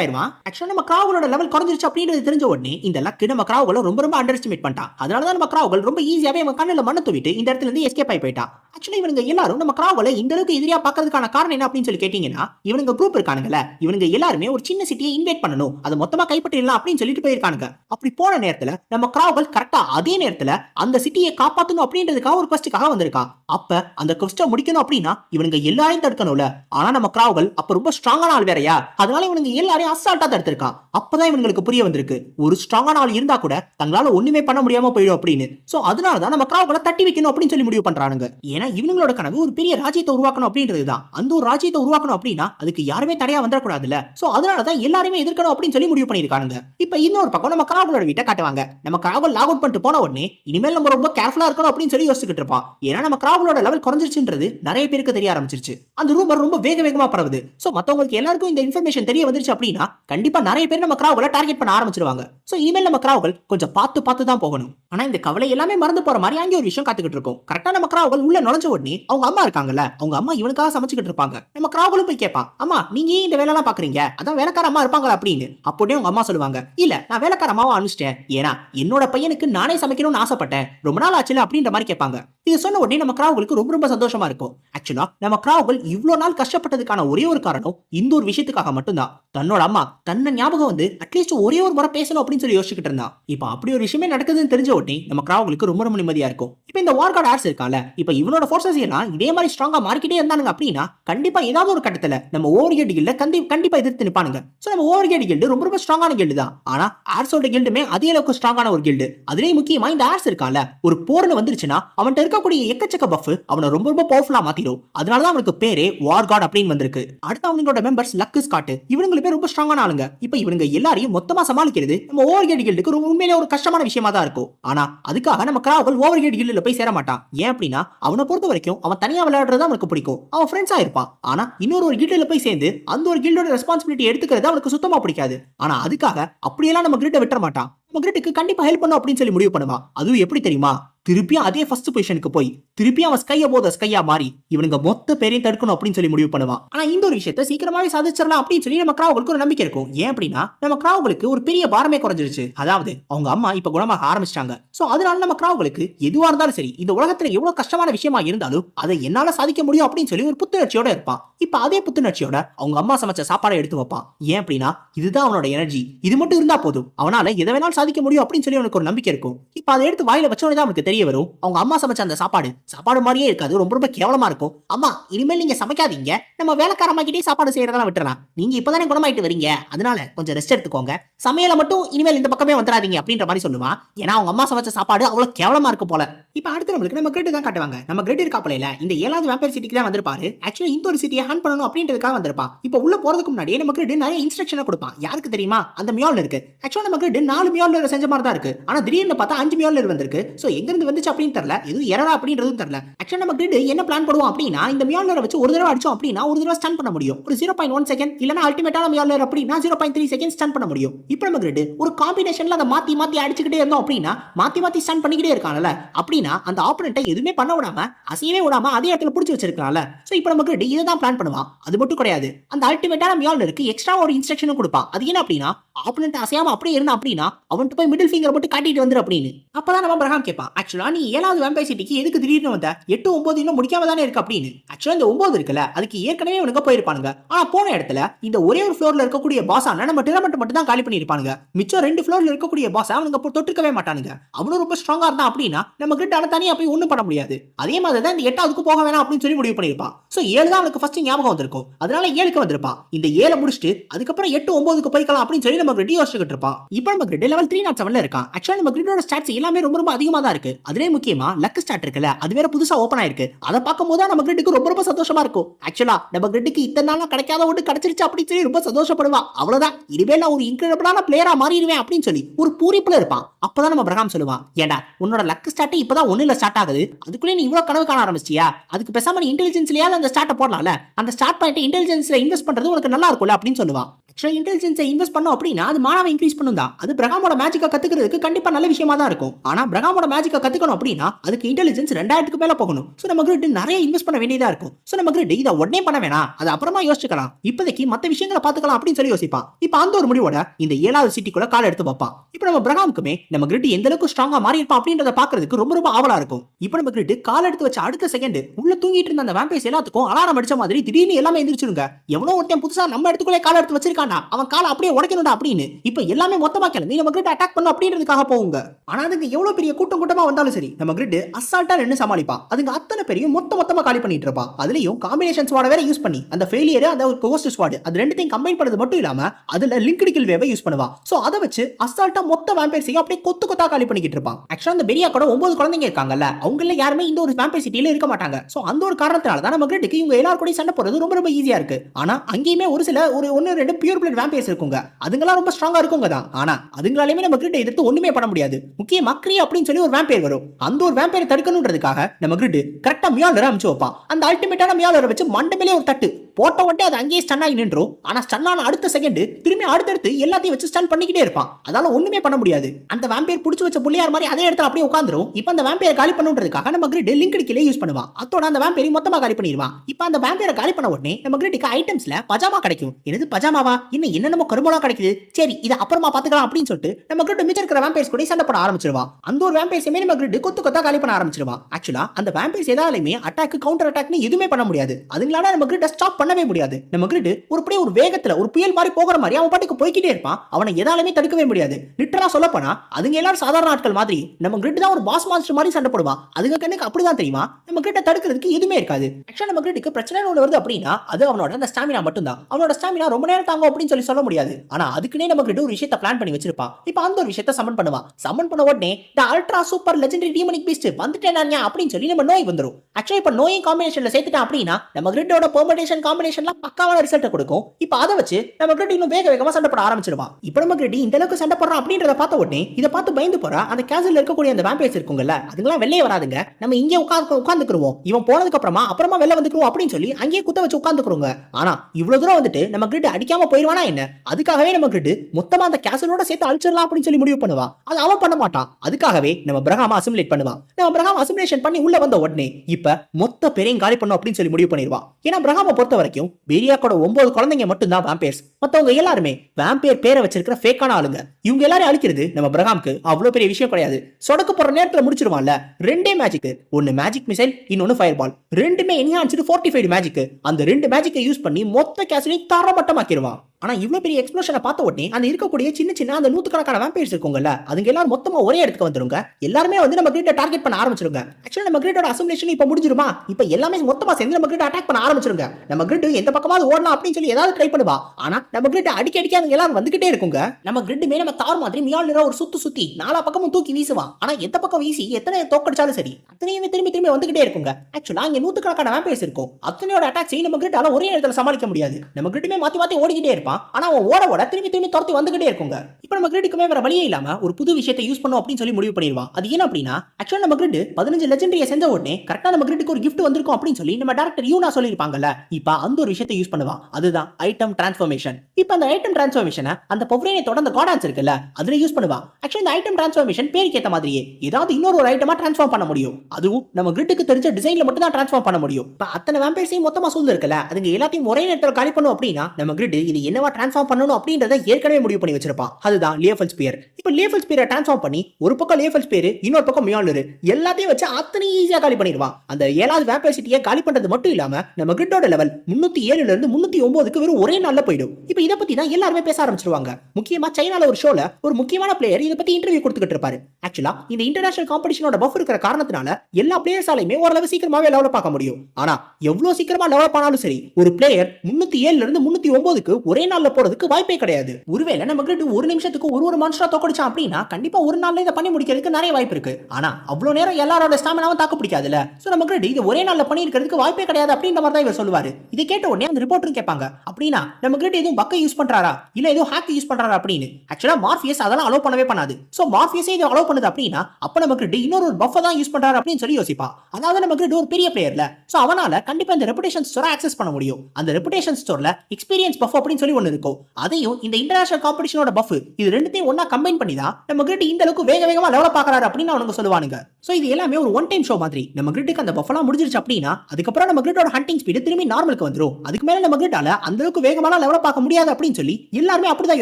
ஆயிருவான் ஆக்சுவலா நம்ம கிராவோட லெவல் குறைஞ்சிருச்சு அப்படின்றது தெரிஞ்ச உடனே இந்த லக்கு நம்ம கிராவல ரொம்ப ரொம்ப அண்டர் எஸ்டிமேட் பண்ணிட்டான். அதனால தான் நம்ம கிராவல் ரொம்ப ஈஸியாவே அவன் கண்ணில் மண்ணை தூவிட்டு இந்த இடத்துல இருந்து எஸ்கேப் ஆகி போயிட்டான். ஆக்சுவலி இவனுங்க எல்லாரும் நம்ம கிராவல இந்த அளவுக்கு எதிரியா பாக்குறதுக்கான காரணம் என்ன அப்படின்னு சொல்லி கேட்டீங்கன்னா இவனுங்க குரூப் இருக்கானுங்கல்ல. இவனுங்க எல்லாருமே ஒரு சின்ன சிட்டியை இன்வைட் பண்ணணும். அதை மொத்தமா கைப்பற்றிடலாம் அப்படின்னு சொல்லிட்டு போயிருக்கானுங்க. அப்படி போன நேரத்துல நம்ம கிராவல் கரெக்டா அதே நேரத்துல அந்த சிட்டியை காப்பாத்தணும் அப்படின்றதுக்காக ஒரு கொஸ்டுக்காக வந்திருக்கா. அப்ப அந்த கொஸ்ட முடிக்கணும் அப்படின்னா இவனுங்க எல்லாரையும் தடுக்கணும்ல. ஆனா நம்ம கிராவல் அப்ப ரொம்ப ஸ்ட்ராங்கான ஆள் வேறையா? அதனால இவனுங்க எல்லாரையும் அசால்ட்டா தடுத்திருக்கான் அப்பதான் இவங்களுக்கு புரிய வந்திருக்கு. ஒரு ஸ்ட்ராங்கான ஆள் இருந்தா கூட தங்களால ஒண்ணுமே பண்ண முடியாம போயிடும் அப்படின்னு. சோ அதனாலதான் நம்ம கிராவலை தட்டி வைக்கணும் அப்படின்னு சொல்லி முடிவு பண்றானுங்க. ஏன்னா இவங்களோட கனவு ஒரு பெரிய ராஜ்யத்தை உருவாக்கணும் அப்படின்றதுதான். அந்த ஒரு ராஜ்யத்தை உருவாக்கணும் அப்படின்னா அதுக்கு யாருமே தடையா வந்துடக்கூடாதுல்ல. சோ அதனாலதான் எல்லாருமே எதிர்க்கணும் அப்படின்னு சொல்லி முடிவு பண்ணிருக்கானுங்க இப்ப இன்னொரு பக்கம் நம்ம காவலோட வீட்டை காட்டுவாங்க. நம்ம காவல் லாக் அவுட் பண்ணிட்டு போன உடனே இனிமேல் நம்ம ரொம்ப கேர்ஃபுல்லா இருக்கணும் அப்படின்னு சொல்லி யோசிச்சுட்டு இருப்பான் ஏன்னா நம்ம கிராவலோட லெவல் குறைஞ்சிருச்சுன்றது நிறைய பேருக்கு தெரிய ஆரம்பிச்சிருச்சு. அந்த ரூமர் ரொம்ப வேக வேகமா பரவுது. சோ மத்தவங்களுக்கு எல்லாருக்கும் இந்த இன்ஃபர்மேஷன் தெரிய வந்துருச்சு அப்படின்னா கண்டிப்பா நிறைய பேர் நம்ம கிராவலை டார்கெட் பண்ண ஆரம்பிச்சிருவாங்க. சோ இனிமேல் நம்ம கிராவல் கொஞ்சம் பார்த்து பார்த்து தான் போகணும். ஆனா இந்த கவலை எல்லாமே மறந்து போற மாதிரி அங்கே ஒரு விஷயம் காத்துக்கிட்டு இருக்கும். கரெக்டா நம்ம கிராவல் உள்ள நுழைஞ்ச உடனே அவங்க அம்மா இருக்காங்கல்ல அவங்க அம்மா இவனுக்காக சமைச்சுக்கிட்டு இருப்பாங்க. நம்ம கிராவலும் போய் கேட்பான். அம்மா நீங்க ஏன் இந்த வேலையெல்லாம் பாக்குறீங்க? அதான் வேலைக்கார அம்மா இருப்பாங்களா அப்படின்னு. அப்படியே உங்க அம்மா சொல்லுவாங்க இல்ல நான் வேலைக்கார அம்மாவை அனுப்பிச்சிட்டேன் ஏன்னா என்னோட பையனுக்கு நானே சமைக்கணும்னு ஆசைப்பட்டேன். ரொம்ப நாள் ஆச்சுல அப்படின்ற மாதிரி கேட்பாங்க. இது சொன்ன உடனே நம்ம கிராவுகளுக்கு ரொம்ப ரொம்ப சந்தோஷமா இருக்கும். ஆக்சுவலா நம்ம கிராவுகள் இவ்வளவு நாள் கஷ்டப்பட்டதுக்கான ஒரே ஒரு காரணம் இந்த ஒரு விஷயத்துக்காக மட்டும்தான். தன்னோட அம்மா தன்னை ஞாபகம் வந்து அட்லீஸ்ட் ஒரே ஒரு முறை பேசணும் அப்படின்னு சொல்லி யோசிச்சுக்கிட்டு இருந்தான் இப்போ அப்படி ஒரு விஷயமே நடக்குதுன்னு தெரிஞ்ச உடனே நம்ம கிராவுகளுக்கு ரொம்ப ரொம்ப நிம்மதியா இருக்கும். இப்போ இந்த வார் கார்டு ஆர்ஸ் இருக்கால இப்போ இவனோட ஃபோர்ஸஸ் எல்லாம் இதே மாதிரி ஸ்ட்ராங்கா மாறிக்கிட்டே இருந்தானுங்க அப்படின்னா கண்டிப்பா ஏதாவது ஒரு கட்டத்துல நம்ம ஓவர் கேட் கண்டிப்பா எதிர்த்து நிப்பானுங்க. சோ நம்ம ஓவர் கேட் கில்டு ரொம்ப ரொம்ப ஸ்ட்ராங்கான கில்டு தான் ஆனா ஆர்ஸோட கில்டுமே அதே அளவுக்கு ஸ்ட்ராங்கான ஒரு கில்டு அதுலயும் முக்கியமா இந்த ஆர்ஸ் இருக்கால ஒரு போர்னு வந்துருச்சுன்னா அவன்கிட்ட இருக்கக்கூடிய எக்கச்சக்க பஃப் அவனை ரொம்ப ரொம்ப பவர்ஃபுல்லா மாத்திடும் அதனாலதான் அவனுக்கு பேரே வார் காட் அப்படின்னு வந்திருக்கு. அடுத்து அவங்களோட மெம்பர்ஸ் லக்கு ஸ்காட் இவங்களுமே ரொம்ப ஸ்ட்ராங்கான ஆளுங்க. இப்ப இவங்க எல்லாரையும் மொத்தமா சமாளிக்கிறது நம்ம ஓவர் கேட் கில்டுக்கு ரொம்ப உண்மையிலே ஒரு கஷ்டமான விஷயமா தான் இருக்கும். ஆனா அதுக்காக நம்ம கிராவல் ஓவர் கேட் கில்டுல போய் சேர மாட்டான். ஏன் அப்படின்னா அவனை பொறுத்த வரைக்கும் அவன் தனியா விளையாடுறது அவனுக்கு பிடிக்கும். அவன் ஃப்ரெண்ட்ஸா இருப்பான். ஆனா இன்னொரு ஒரு கில்டுல போய் சேர்ந்து அந்த ஒரு கில்டோட ரெஸ்பான்சிபிலிட்டி எடுத்துக்கிறது அவனுக்கு சுத்தமா பிடிக்காது. ஆனா அதுக்காக அப்படியெல்லாம் நம்ம கிரிட்டை விட்டுற மாட்டான். நம்ம கிரிட்டுக்கு கண்டிப்பா ஹெல்ப் பண்ணும் அப்படின்னு சொல்லி முடிவு பண்ணுவான். அதுவும் எப்படி தெரியுமா? திருப்பியும் அதே ஃபர்ஸ்ட் பொசிஷனுக்கு போய் திருப்பியும் அவன் ஸ்கைய போத ஸ்கையா மாறி இவனுங்க மொத்த பேரையும் தடுக்கணும் அப்படின்னு சொல்லி முடிவு பண்ணுவான். ஆனா இந்த ஒரு விஷயத்த சீக்கிரமாவே சாதிச்சிடலாம் அப்படின்னு சொல்லி நம்ம கிராவுகளுக்கு ஒரு நம்பிக்கை இருக்கும். ஏன் அப்படின்னா நம்ம கிராவுகளுக்கு ஒரு பெரிய பாரமே குறைஞ்சிருச்சு. அதாவது அவங்க அம்மா இப்ப குணமாக ஆரம்பிச்சிட்டாங்க. சோ அதனால நம்ம கிராவுகளுக்கு எதுவா இருந்தாலும் சரி இந்த உலகத்துல எவ்வளவு கஷ்டமான விஷயமா இருந்தாலும் அதை என்னால சாதிக்க முடியும் அப்படின்னு சொல்லி ஒரு புத்துணர்ச்சியோட இருப்பான். இப்ப அதே புத்துணர்ச்சியோட அவங்க அம்மா சமைச்ச சாப்பாடை எடுத்து வைப்பான். ஏன் அப்படின்னா இதுதான் அவனோட எனர்ஜி இது மட்டும் இருந்தா போதும். அவனால எதை வேணாலும் சாதிக்க முடியும் அப்படின்னு சொல்லி அவனுக்கு ஒரு நம்பிக்கை இருக்கும். இப்ப அதை எடுத்து வாயில வச்சோடனே தான் அவனுக்கு தெரியும். வரும் அவங்க அம்மா சமைச்ச அந்த சாப்பாடு சாப்பாடு மாதிரியே இருக்காது ரொம்ப ரொம்ப கேவலமா இருக்கும். அம்மா இனிமேல் நீங்க சமைக்காதீங்க. நம்ம வேலைக்கார அம்மா கிட்டே சாப்பாடு செய்யறதெல்லாம் விட்டுறலாம். நீங்க இப்பதானே குணமாயிட்டு வரீங்க. அதனால கொஞ்சம் ரெஸ்ட் எடுத்துக்கோங்க. சமையல மட்டும் இனிமேல் இந்த பக்கமே வந்துடாதீங்க அப்படின்ற மாதிரி சொல்லுவான் ஏன்னா அவங்க அம்மா சமைச்ச சாப்பாடு அவ்வளவு கேவலமா இருக்கு போல. இப்ப அடுத்து நம்மளுக்கு நம்ம கிரெட் தான் காட்டுவாங்க. நம்ம கிரெட் இருக்கா இருக்காப்பலையில இந்த ஏழாவது வேம்பர் சிட்டிக்கு தான் வந்திருப்பாரு. ஆக்சுவலி இந்த ஒரு சிட்டியை ஹேண்ட் பண்ணணும் அப்படின்றதுக்காக வந்திருப்பான் இப்போ உள்ள போறதுக்கு முன்னாடியே நம்ம கிரெட் நிறைய இன்ஸ்ட்ரக்ஷனை கொடுப்பான். யாருக்கு தெரியுமா? அந்த மியால் இருக்கு ஆக்சுவலா நம்ம கிரெட் நாலு மியால் செஞ்ச மாதிரி தான் இருக்கு. ஆனா திடீர்னு பார்த்தா அஞ்சு மியால் வந்திருக்கு சோ எங்க வந்துச்சு அப்படின்னு தெரியல. எதுவும் எரரா அப்படின்றதும் தெரியல. ஆக்சுவலா நம்ம கிரிட் என்ன பிளான் பண்ணுவோம் அப்படின்னா இந்த மியாலரை வச்சு ஒரு தடவை அடிச்சோம் அப்படின்னா ஒரு தடவை ஸ்டன் பண்ண முடியும். ஒரு ஜீரோ பாயிண்ட் ஒன் செகண்ட் இல்லைனா அல்டிமேட்டான மியால் அப்படின்னா zero point three second stun பண்ண முடியும். இப்போ நம்ம கிரிட் ஒரு காம்பினேஷன்ல அதை மாத்தி மாத்தி அடிச்சுக்கிட்டே இருந்தோம் அப்படின்னா மாத்தி மாத்தி ஸ்டன் பண்ணிக்கிட்டே இருக்காங்கல்ல அப்படின்னா அந்த ஆப்பனண்ட்டை எதுவுமே பண்ண விடாம அசையவே விடாம அதே இடத்துல பிடிச்சி வச்சிருக்கலாம்ல ஸோ இப்போ நம்ம கிரிட் இதை தான் பிளான் பண்ணுவான். அது மட்டும் கிடையாது. அந்த அல்டிமேட்டான மியால்னருக்கு எக்ஸ்ட்ரா ஒரு இன்ஸ்ட்ரக்ஷனும் கொடுப்பான். அது என்ன அப்படின்னா ஆப்பனண்ட் அசையாம அப்படியே இருந்தா அப்படின்னா அவன்கிட்ட போய் மிடில் ஃபிங்கர் மட்டும் காட்டிட்டு வந்துரு அப்படின்னு. அப்பதான் நம்ம பிரகாம் கேட்பான். ஆக்சுவலா நீ ஏழாவது வேம்பை சிட்டிக்கு எதுக்கு திடீர்னு வந்த? எட்டு ஒன்பது இன்னும் முடிக்காம தானே இருக்கு அப்படின்னு. ஆக்சுவலா இந்த ஒன்பது இருக்குல்ல அதுக்கு ஏற்கனவே இவனுங்க போயிருப்பானுங்க. ஆனா போன இடத்துல இந்த ஒரே ஒரு ஃப்ளோர்ல இருக்கக்கூடிய பாஸான நம்ம டிரமெண்ட் மட்டும் தான் காலி பண்ணிருப்பானுங்க மிச்சம் ரெண்டு ஃப்ளோர்ல இருக்கக்கூடிய பாஸ் அவனுக்கு தொட்டுக்கவே மாட்டானுங்க. அவனும் ரொம்ப ஸ்ட்ராங்கா இருந்தா அப்படின்னா நம்ம கிட்ட தனியா போய் ஒண்ணும் பண்ண முடியாது. அதே மாதிரி தான் இந்த எட்டாவதுக்கு போக வேணாம் அப்படின்னு சொல்லி முடிவு பண்ணிருப்பான் சோ ஏழு தான் அவனுக்கு ஃபர்ஸ்ட் ஞாபகம் வந்திருக்கும். அதனால ஏழுக்கு வந்திருப்பான். இந்த ஏழை முடிச்சுட்டு அதுக்கப்புறம் எட்டு ஒன்பதுக்கு போய்க்கலாம் அப்படின்னு சொல்லி நம்ம கிரெடி யோசிச்சுட்டு இருப்பான் இப்போ நம்ம கிரிட் லெவல் த்ரீ நாட் செவன்ல இருக்கான். ஆக்சுவலா நம்ம கிரெடோட ஸ்டாட்ஸ் எல்லாமே ரொம்ப ரொம்ப அதிகமா தான் இருக்கு. அதுலயே முக்கியமா லக் ஸ்டார்ட் இருக்குல்ல அது வேற புதுசா ஓப்பன் ஆயிருக்கு. அதை பார்க்கும் போது நம்ம கிரிட்டுக்கு ரொம்ப ரொம்ப சந்தோஷமா இருக்கும். ஆக்சுவலா நம்ம கிரிட்டுக்கு இத்தனை நாளா கிடைக்காத ஒன்று கிடைச்சிருச்சு அப்படின்னு சொல்லி ரொம்ப சந்தோஷப்படுவா. அவ்வளவுதான். இனிமேல் நான் ஒரு இன்கிரெடிபிளான பிளேயரா மாறிடுவேன் அப்படின்னு சொல்லி ஒரு பூரிப்புல இருப்பான். அப்பதான் நம்ம பிரகாம் சொல்லுவான் ஏண்டா உன்னோட லக் ஸ்டார்ட் இப்பதான் ஒண்ணுல ஸ்டார்ட் ஆகுது. அதுக்குள்ளே நீ இவ்வளவு கனவு காண ஆரம்பிச்சியா அதுக்கு பேசாம நீ இன்டெலிஜென்ஸ்லயாவது அந்த ஸ்டார்ட்டை போடலாம்ல. அந்த ஸ்டார்ட் பாயிண்ட் இன்டெலிஜென்ஸ்ல இன்வெஸ்ட் பண்றது உனக்கு நல்லா இருக்கும்ல அப்படின்னு சொல்லுவான். ஸோ இன்டெலிஜென்ஸை இன்வெஸ்ட் பண்ணோம் அப்படின்னா அது மானாவை இன்க்ரீஸ் பண்ணும் தான் அது பிரகாமோட மேஜிக்கை கற்றுக்கிறதுக்கு கண்டிப்பா நல்ல விஷயமா தான் இருக்கும். ஆனா பிரகாமோட மேஜிக்கை கத்துக்கணும் அப்படின்னா அதுக்கு இன்டெலிஜென்ஸ் ரெண்டாயிரத்துக்கு மேல போகணும். ஸோ நம்ம கிரிட் நிறைய இன்வெஸ்ட் பண்ண வேண்டியதாக இருக்கும். ஸோ நம்ம கிரிட் இதை உடனே பண்ண வேணாம். அது அப்புறமா யோசிச்சுக்கலாம். இப்போதைக்கு மற்ற விஷயங்களை பார்த்துக்கலாம் அப்படின்னு சொல்லி யோசிப்பான். இப்போ அந்த ஒரு முடிவோட இந்த ஏழாவது சிட்டிக்குள்ள கால் எடுத்து பார்ப்பான் இப்போ நம்ம பிரகாமுக்குமே நம்ம கிரிட் எந்த அளவுக்கு ஸ்ட்ராங்கா மாறி இருப்பான் அப்படின்றத பாக்குறதுக்கு ரொம்ப ரொம்ப ஆவலா இருக்கும். இப்போ நம்ம கிரிட் கால் எடுத்து வச்ச அடுத்த செகண்ட் உள்ள தூங்கிட்டு இருந்த அந்த வேம்பேஸ் எல்லாத்துக்கும் அலாரம் அடிச்ச மாதிரி திடீர்னு எல்லாமே எந்திரிச்சிருங்க. எவ்வளோ ஒருத்தன் புதுசா நம்ம இடத்துக்குள்ளே கால் எடுத்து வச்சிருக்கான் அவன் காலை அப்படியே உடைக்கணும்டா அப்படின்னு. இப்போ எல்லாமே மொத்தமா கிளம்பி நம்ம கிரிட் அட்டாக் பண்ணும் அப்படின்றதுக்காக போகுங்க. ஆனா அதுக்கு எவ்வளவு பெரிய கூட்டம் கூட்டமா வந்தாலும் சரி நம்ம கிரிட் அசால்ட்டா நின்று சமாளிப்பா. அதுங்க அத்தனை பெரிய மொத்த மொத்தமா காலி பண்ணிட்டு இருப்பா. அதுலயும் காம்பினேஷன் ஸ்வாட வேற யூஸ் பண்ணி அந்த ஃபெயிலியர் அந்த ஒரு கோஸ்ட் ஸ்வாட் அது ரெண்டுத்தையும் கம்பைன் பண்ணது மட்டும் இல்லாம அதுல லிங்க்டு கில் வேவை யூஸ் பண்ணுவா. சோ அதை வச்சு அசால்ட்டா மொத்த வேம்பைர்ஸையும் அப்படியே கொத்து கொத்தா காலி பண்ணிக்கிட்டு இருப்பான் ஆக்சுவலா அந்த பெரியா கூட ஒன்பது குழந்தைங்க இருக்காங்கல்ல அவங்கள யாருமே இந்த ஒரு வேம்பைர் சிட்டியில இருக்க மாட்டாங்க. சோ அந்த ஒரு காரணத்தினால தான் நம்ம கிரிட்டுக்கு இவங்க எல்லாரும் கூட சண்டை போறது ரொம்ப ரொம்ப ஈஸியா இருக்கு. ஆனா அங்கேயுமே ஒரு சில ஒரு ஒன்னு ரெண்டு பியூர் பிளட் வேம்பியர்ஸ் இருக்குங்க. அதுங்களாம் ரொம்ப ஸ்ட்ராங்கா இருக்குங்க தான். ஆனா அதுங்களாலுமே நம்ம கிரிட்டை எதிர்த்து ஒண்ணுமே பண்ண முடியாது. முக்கியமா க்ரீ அப்படின்னு சொல்லி ஒரு வேம்பியர் வரும். அந்த ஒரு வேம்பியரை தடுக்கணுன்றதுக்காக நம்ம கிரிட் கரெக்டா மியாலரை அமைச்சு வைப்பான். அந்த அல்டிமேட்டான மியாலரை வச்சு மண்டமேலே ஒரு தட்டு. போட்ட உடனே அது அங்கேயே ஸ்டன் ஆகி நின்றோம். ஆனா ஸ்டன் ஆன அடுத்த செகண்ட் திரும்பி அடுத்தடுத்து எல்லாத்தையும் வச்சு ஸ்டன் பண்ணிக்கிட்டே இருப்பான். அதால ஒண்ணுமே பண்ண முடியாது. அந்த வேம்பியர் புடிச்சு வச்ச புள்ளியார் மாதிரி அதே இடத்துல அப்படியே உட்காந்துரும் இப்போ அந்த வேம்பியர் காலி பண்ணுன்றதுக்காக நம்ம கிரிட் லிங்க் கிலே யூஸ் பண்ணுவான். அத்தோட அந்த வேம்பியரை மொத்தமா காலி பண்ணிடுவான் இப்போ அந்த வேம்பியரை காலி பண்ண உடனே நம்ம கிரிட்டுக்கு ஐட்டம்ஸ்ல பஜாமா கிடைக்கும். எனது பஜாமாவா? இன்னும் என்னென்னமோ கருமலா கிடைக்குது. சரி இதை அப்புறமா பாத்துக்கலாம் அப்படின்னு சொல்லிட்டு நம்ம கிரிட் மிச்சம் இருக்கிற வேம்பியர்ஸ் கூட சண்டை போட ஆரம்பிச்சிருவான். அந்த ஒரு வேம்பையர்ஸையுமே நம்ம கிரிட் கொத்து கொத்தா காலி பண்ண ஆரம்பிச்சிருவான். ஆக்சுவலா அந்த வேம்பியர்ஸ் எதாலுமே அட்டாக் கவுண்டர் அட்டாக்னு எதுவுமே பண்ண முடியாது. அதுங்களால நம்ம கிரிட்ட ஸ்டாப் பண்ணவே முடியாது. நம்ம கிரிட் ஒரு அப்படியே ஒரு வேகத்துல ஒரு புயல் மாதிரி போகிற மாதிரி அவன் பாட்டுக்கு போய்க்கிட்டே இருப்பான். அவனை எதாலுமே தடுக்கவே முடியாது. லிட்டரா சொல்ல போனா அதுங்க எல்லாரும் சாதாரண ஆட்கள் மாதிரி நம்ம கிரிட் தான் ஒரு பாஸ் மாஸ்டர் மாதிரி சண்டை போடுவான் அதுங்க கண்ணுக்கு அப்படிதான் தெரியுமா? நம்ம கிட்ட தடுக்கிறதுக்கு எதுவுமே இருக்காது. ஆக்சுவலா நம்ம கிரிட்டுக்கு பிரச்சனை ஒன்று வருது அப்படின்னா அது அவனோட அந்த ஸ்டாமினா மட்டும்தான். அவனோட ஸ்டாமினா ரொம்ப நேரம் தாங்கும் அப்படின்னு சொல்லி சொல்ல முடியாது. ஆனா அதுக்குன்னே நம்ம கிட்ட ஒரு விஷயத்தை பிளான் பண்ணி வச்சிருப்பான். இப்போ அந்த ஒரு விஷயத்தை சமன் பண்ணுவான் சமன் பண்ண உடனே இந்த ultra super legendary demonic beast வந்துட்டேன் அப்படின்னு சொல்லி நம்ம நோய் வந்துடும் ஆக்சுவலாக இப்போ நோயின் காம்பினேஷனில் சேர்த்துட்டான் அப்படின்னா நம்ம கிரிட்டோட பெர்மடேஷன் காம்பினேஷன்லாம் பக்காவான ரிசல்ட்டை கொடுக்கும். இப்போ அதை வச்சு நம்ம கிரிட் இன்னும் வேக வேகமாக சண்டை போட ஆரம்பிச்சிருவான். இப்போ நம்ம கிரிட்டி இந்த அளவுக்கு சண்டை போடுறோம் அப்படின்றத பார்த்த உடனே இதை பார்த்து பயந்து போறா அந்த கேசல்ல இருக்கக்கூடிய அந்த வேம்பேஸ் இருக்குங்கல்ல அதுங்களாம் வெளியே வராதுங்க. நம்ம இங்கே உட்காந்து உட்காந்துக்குருவோம் இவன் போனதுக்கு அப்புறமா அப்புறமா வெளில வந்துக்குருவோம் அப்படின்னு சொல்லி அங்கேயே குத்த வச்சு உட்காந்துக்குறோங்க ஆனா இவ்வளவு தூரம் வந்துட்டு நம்ம கிரிட் அடிக்காம போயிருவானா என்ன? அதுக்காகவே நம்ம கிரிட் மொத்தமா அந்த கேசலோட சேர்த்து அழிச்சிடலாம் அப்படின்னு சொல்லி முடிவு பண்ணுவான். அது அவன் பண்ண மாட்டான். அதுக்காகவே நம்ம பிரகாம அசிமுலேட் பண்ணுவான். நம்ம பிரகாம அசிமுலேஷன் பண்ணி உள்ள வந்த உடனே இப்ப மொத்த பேரையும் காலி பண்ணும் அப்படின்னு சொல்லி முடிவு பண்ணிடுவான் ஏன்னா பிரகாம பொறுத்த வரைக்கும் பெரியாக்கோட ஒன்பது குழந்தைங்க மட்டும்தான் வேம்பேர்ஸ் மத்தவங்க எல்லாருமே வேம்பேர் பேரை வச்சிருக்கிற ஃபேக்கான ஆளுங்க. இவங்க எல்லாரும் அழிக்கிறது நம்ம பிரகாம்க்கு அவ்வளவு பெரிய விஷயம் கிடையாது. சொடக்க போற நேரத்துல முடிச்சிருவான்ல. ரெண்டே மேஜிக் ஒன்னு மேஜிக் மிசைல் இன்னொன்னு ஃபயர் பால் ரெண்டுமே என்ஹான்ஸ்டு ஃபோர்ட்டிஃபைடு மேஜிக் அந்த ரெண்டு மேஜிக்கை யூஸ் பண்ணி மொத்த கேசலையும் தரமட்டமாக்கிடுவான் ஆனா இவ்வளவு பெரிய எக்ஸ்ப்ளோஷனை பார்த்த உடனே அந்த இருக்கக்கூடிய சின்ன சின்ன அந்த நூற்றுக்கணக்கான வேம்பையர்ஸ் இருக்குங்கல்ல அதுங்க எல்லாரும் மொத்தமாக ஒரே இடத்துக்கு வந்துருங்க. எல்லாருமே வந்து நம்ம கிரிட்ட டார்கெட் பண்ண ஆரம்பிச்சிருங்க. ஆக்சுவலா நம்ம கிரிட்டோட அசம்பிளேஷன் இப்போ முடிஞ்சிருமா? இப்போ எல்லாமே மொத்தமாக சேர்ந்து நம்ம கிரிட்ட அட்டாக் பண்ண ஆரம்பிச்சிருங்க. நம்ம கிரிட் எந்த பக்கமாவது ஓடலாம் அப்படின்னு சொல்லி ஏதாவது ட்ரை பண்ணுவா. ஆனா நம்ம கிரிட் அடிக்க அடிக்க அவங்க எல்லாரும் வந்துகிட்டே இருக்குங்க. நம்ம கிரிட்டுமே நம்ம தார் மாதிரி மியால் நிற ஒரு சுத்து சுத்தி நாலா பக்கமும் தூக்கி வீசுவான் ஆனா எந்த பக்கம் வீசி எத்தனை தோக்கடிச்சாலும் சரி அத்தனையுமே திரும்பி திரும்பி வந்துகிட்டே இருக்குங்க. ஆக்சுவலா அங்க நூத்துக்கணக்கான வேம்பையர்ஸ் இருக்கும். அத்தனையோட அட்டாக்ஸையும் நம்ம கிரிட்டால ஒரே இடத்துல சமாளிக்க முடியாது. நம்ம கிரிட்டுமே மாத்தி மாத்தி ஓடிக்கிட்டே இருப்பான் ஆனா அவன் ஓட ஓட திரும்பி திரும்பி துரத்தி வந்துகிட்டே இருக்குங்க. இப்போ நம்ம கிரிட்டுக்குமே வேற வழியே இல்லாம ஒரு புது விஷயத்தை யூஸ் பண்ணும் அப்படின்னு சொல்லி முடிவு பண்ணிடுவான். அது என்ன அப்படின்னா ஆக்சுவலா நம்ம கிரிட் பதினஞ்சு லெஜெண்டரியை செஞ்ச உடனே கரெக்டா நம்ம கிரிட்டுக்கு ஒரு கிஃப்ட் வந்திருக்கும் அப்படின்னு சொல்லி நம்ம டேரக்டர் யூனா சொல்லியிருப்பாங்கல்ல இப்போ அந்த ஒரு விஷயத்தை யூஸ் பண்ணுவான். அதுதான் ஐட்டம் டிரான்ஸ்ஃபர்மேஷன் இப்போ அந்த ஐட்டம் டிரான்ஸ்ஃபர்மேஷனை அந்த பவரேனை தொடர்ந்து காடான்ஸ் இருக்குல்ல அதுல யூஸ் பண்ணுவான். ஆக்சுவலி இந்த ஐட்டம் டிரான்ஸ்ஃபர்மேஷன் பேருக்கு ஏத்த மாதிரியே ஏதாவது இன்னொரு ஒரு ஐட்டமா டிரான்ஸ்ஃபார்ம் பண்ண முடியும். அதுவும் நம்ம கிரிட்டுக்கு தெரிஞ்ச டிசைன்ல மட்டும் தான் டிரான்ஸ்ஃபார்ம் பண்ண முடியும். இப்போ அத்தனை வேம்பையர்ஸையும் மொத்தமா சூழ்ந்து இருக்குல்ல அதுங்க எல்லாத்தையும் ஒரே நேரத்தில் காலி பண்ணும் அப்படின்னா நம்ம கிரிட் இது என்ன என்னவா டிரான்ஸ்ஃபார்ம் பண்ணணும் அப்படின்றத ஏற்கனவே முடிவு பண்ணி வச்சிருப்பான் அதுதான் லியஃபல் ஸ்பியர் இப்போ லியஃபல் ஸ்பியரை டிரான்ஸ்ஃபார்ம் பண்ணி ஒரு பக்கம் லியஃபல் ஸ்பியர் இன்னொரு பக்கம் மியாலரு எல்லாத்தையும் வச்சு அத்தனை ஈஸியாக காலி பண்ணிடுவான் அந்த ஏழாவது வேப்பாசிட்டியை காலி பண்ணுறது மட்டும் இல்லாமல் நம்ம கிரிட்டோட லெவல் முன்னூத்தி ஏழுல இருந்து முன்னூத்தி ஒன்பதுக்கு வெறும் ஒரே நாளில் போயிடும். இப்போ இதை பற்றி தான் எல்லாருமே பேச ஆரம்பிச்சிருவாங்க. முக்கியமாக சைனாவில் ஒரு ஷோவில் ஒரு முக்கியமான பிளேயர் இதை பற்றி இன்டர்வியூ கொடுத்துக்கிட்டு இருப்பாரு. ஆக்சுவலாக இந்த இன்டர்நேஷனல் காம்படிஷனோட பஃப் இருக்கிற காரணத்தினால எல்லா பிளேயர்ஸாலையுமே ஓரளவு சீக்கிரமாகவே லெவலப் பார்க்க முடியும். ஆனால் எவ்வளோ சீக்கிரமாக லெவலப் ஆனாலும் சரி ஒரு பிளேயர் முந்நூற்றி ஏழுலேருந்து முந்நூற்றி முன்னூத்தி ஒரே நாள்ல போறதுக்கு வாய்ப்பே கிடையாது. ஒருவேளை நம்ம கிட்ட ஒரு நிமிஷத்துக்கு ஒரு ஒரு மான்ஸ்டரா தோக்கடிச்சான் அப்படின்னா கண்டிப்பா ஒரு நாள்ல இதை பண்ணி முடிக்கிறதுக்கு நிறைய வாய்ப்பு இருக்கு. ஆனா அவ்வளவு நேரம் எல்லாரோட ஸ்டாமினாவும் தாக்கு பிடிக்காதுல சோ நம்ம கிட்ட இது ஒரே நாள்ல பண்ணி இருக்கிறதுக்கு வாய்ப்பே கிடையாது அப்படின்ற மாதிரி தான் இவர் சொல்லுவாரு. இதை கேட்ட உடனே அந்த ரிப்போர்ட்டரும் கேட்பாங்க அப்படின்னா நம்ம கிட்ட எதுவும் பக்கை யூஸ் பண்றாரா? இல்ல எதுவும் ஹேக் யூஸ் பண்றாரா அப்படின்னு? ஆக்சுவலா மார்பியஸ் அதெல்லாம் அலோவ் பண்ணவே பண்ணாது. சோ மார்பியஸே இது அலோவ் பண்ணுது அப்படின்னா அப்ப நம்ம கிட்ட இன்னொரு ஒரு பஃபர் தான் யூஸ் பண்றாரு அப்படின்னு சொல்லி யோசிப்பா. அதாவது நம்ம கிட்ட ஒரு பெரிய பிளேயர்ல சோ அவனால கண்டிப்பா இந்த ரெப்புடேஷன் ஸ்டோரை ஆக்சஸ் பண்ண முடியும். அந்த ரெப்புடேஷன் ஸ்டோர்ல எக்ஸ்பீரியன்ஸ் பஃப் அப்படின்னு சொல்லி ஒன்று இருக்கும் அதையும் இந்த இன்டர்நேஷனல் காம்படிஷனோட பஃப் இது ரெண்டுத்தையும் ஒண்ணா கம்பைன் பண்ணி தான் நம்ம கிட்ட இந்த அளவுக்கு வேக வேகமா லெவலப் பாக்குறாரு அப்படின்னு அவனுங்க சொல்லுவானுங்க. ஸோ இது எல்லாமே ஒரு ஒன் டைம் ஷோ மாதிரி. நம்ம கிரிட்டுக்கு அந்த பஃபெல்லாம் முடிஞ்சிருச்சு அப்படின்னா அதுக்கப்புறம் நம்ம கிரிட்டோட ஹண்டிங் ஸ்பீடு திரும்பி நார்மலுக்கு வந்துடும் அதுக்கு மேலே நம்ம கிரிட்டால அந்த அளவுக்கு வேகமான லெவலை பார்க்க முடியாது அப்படின்னு சொல்லி எல்லாருமே அப்படிதான்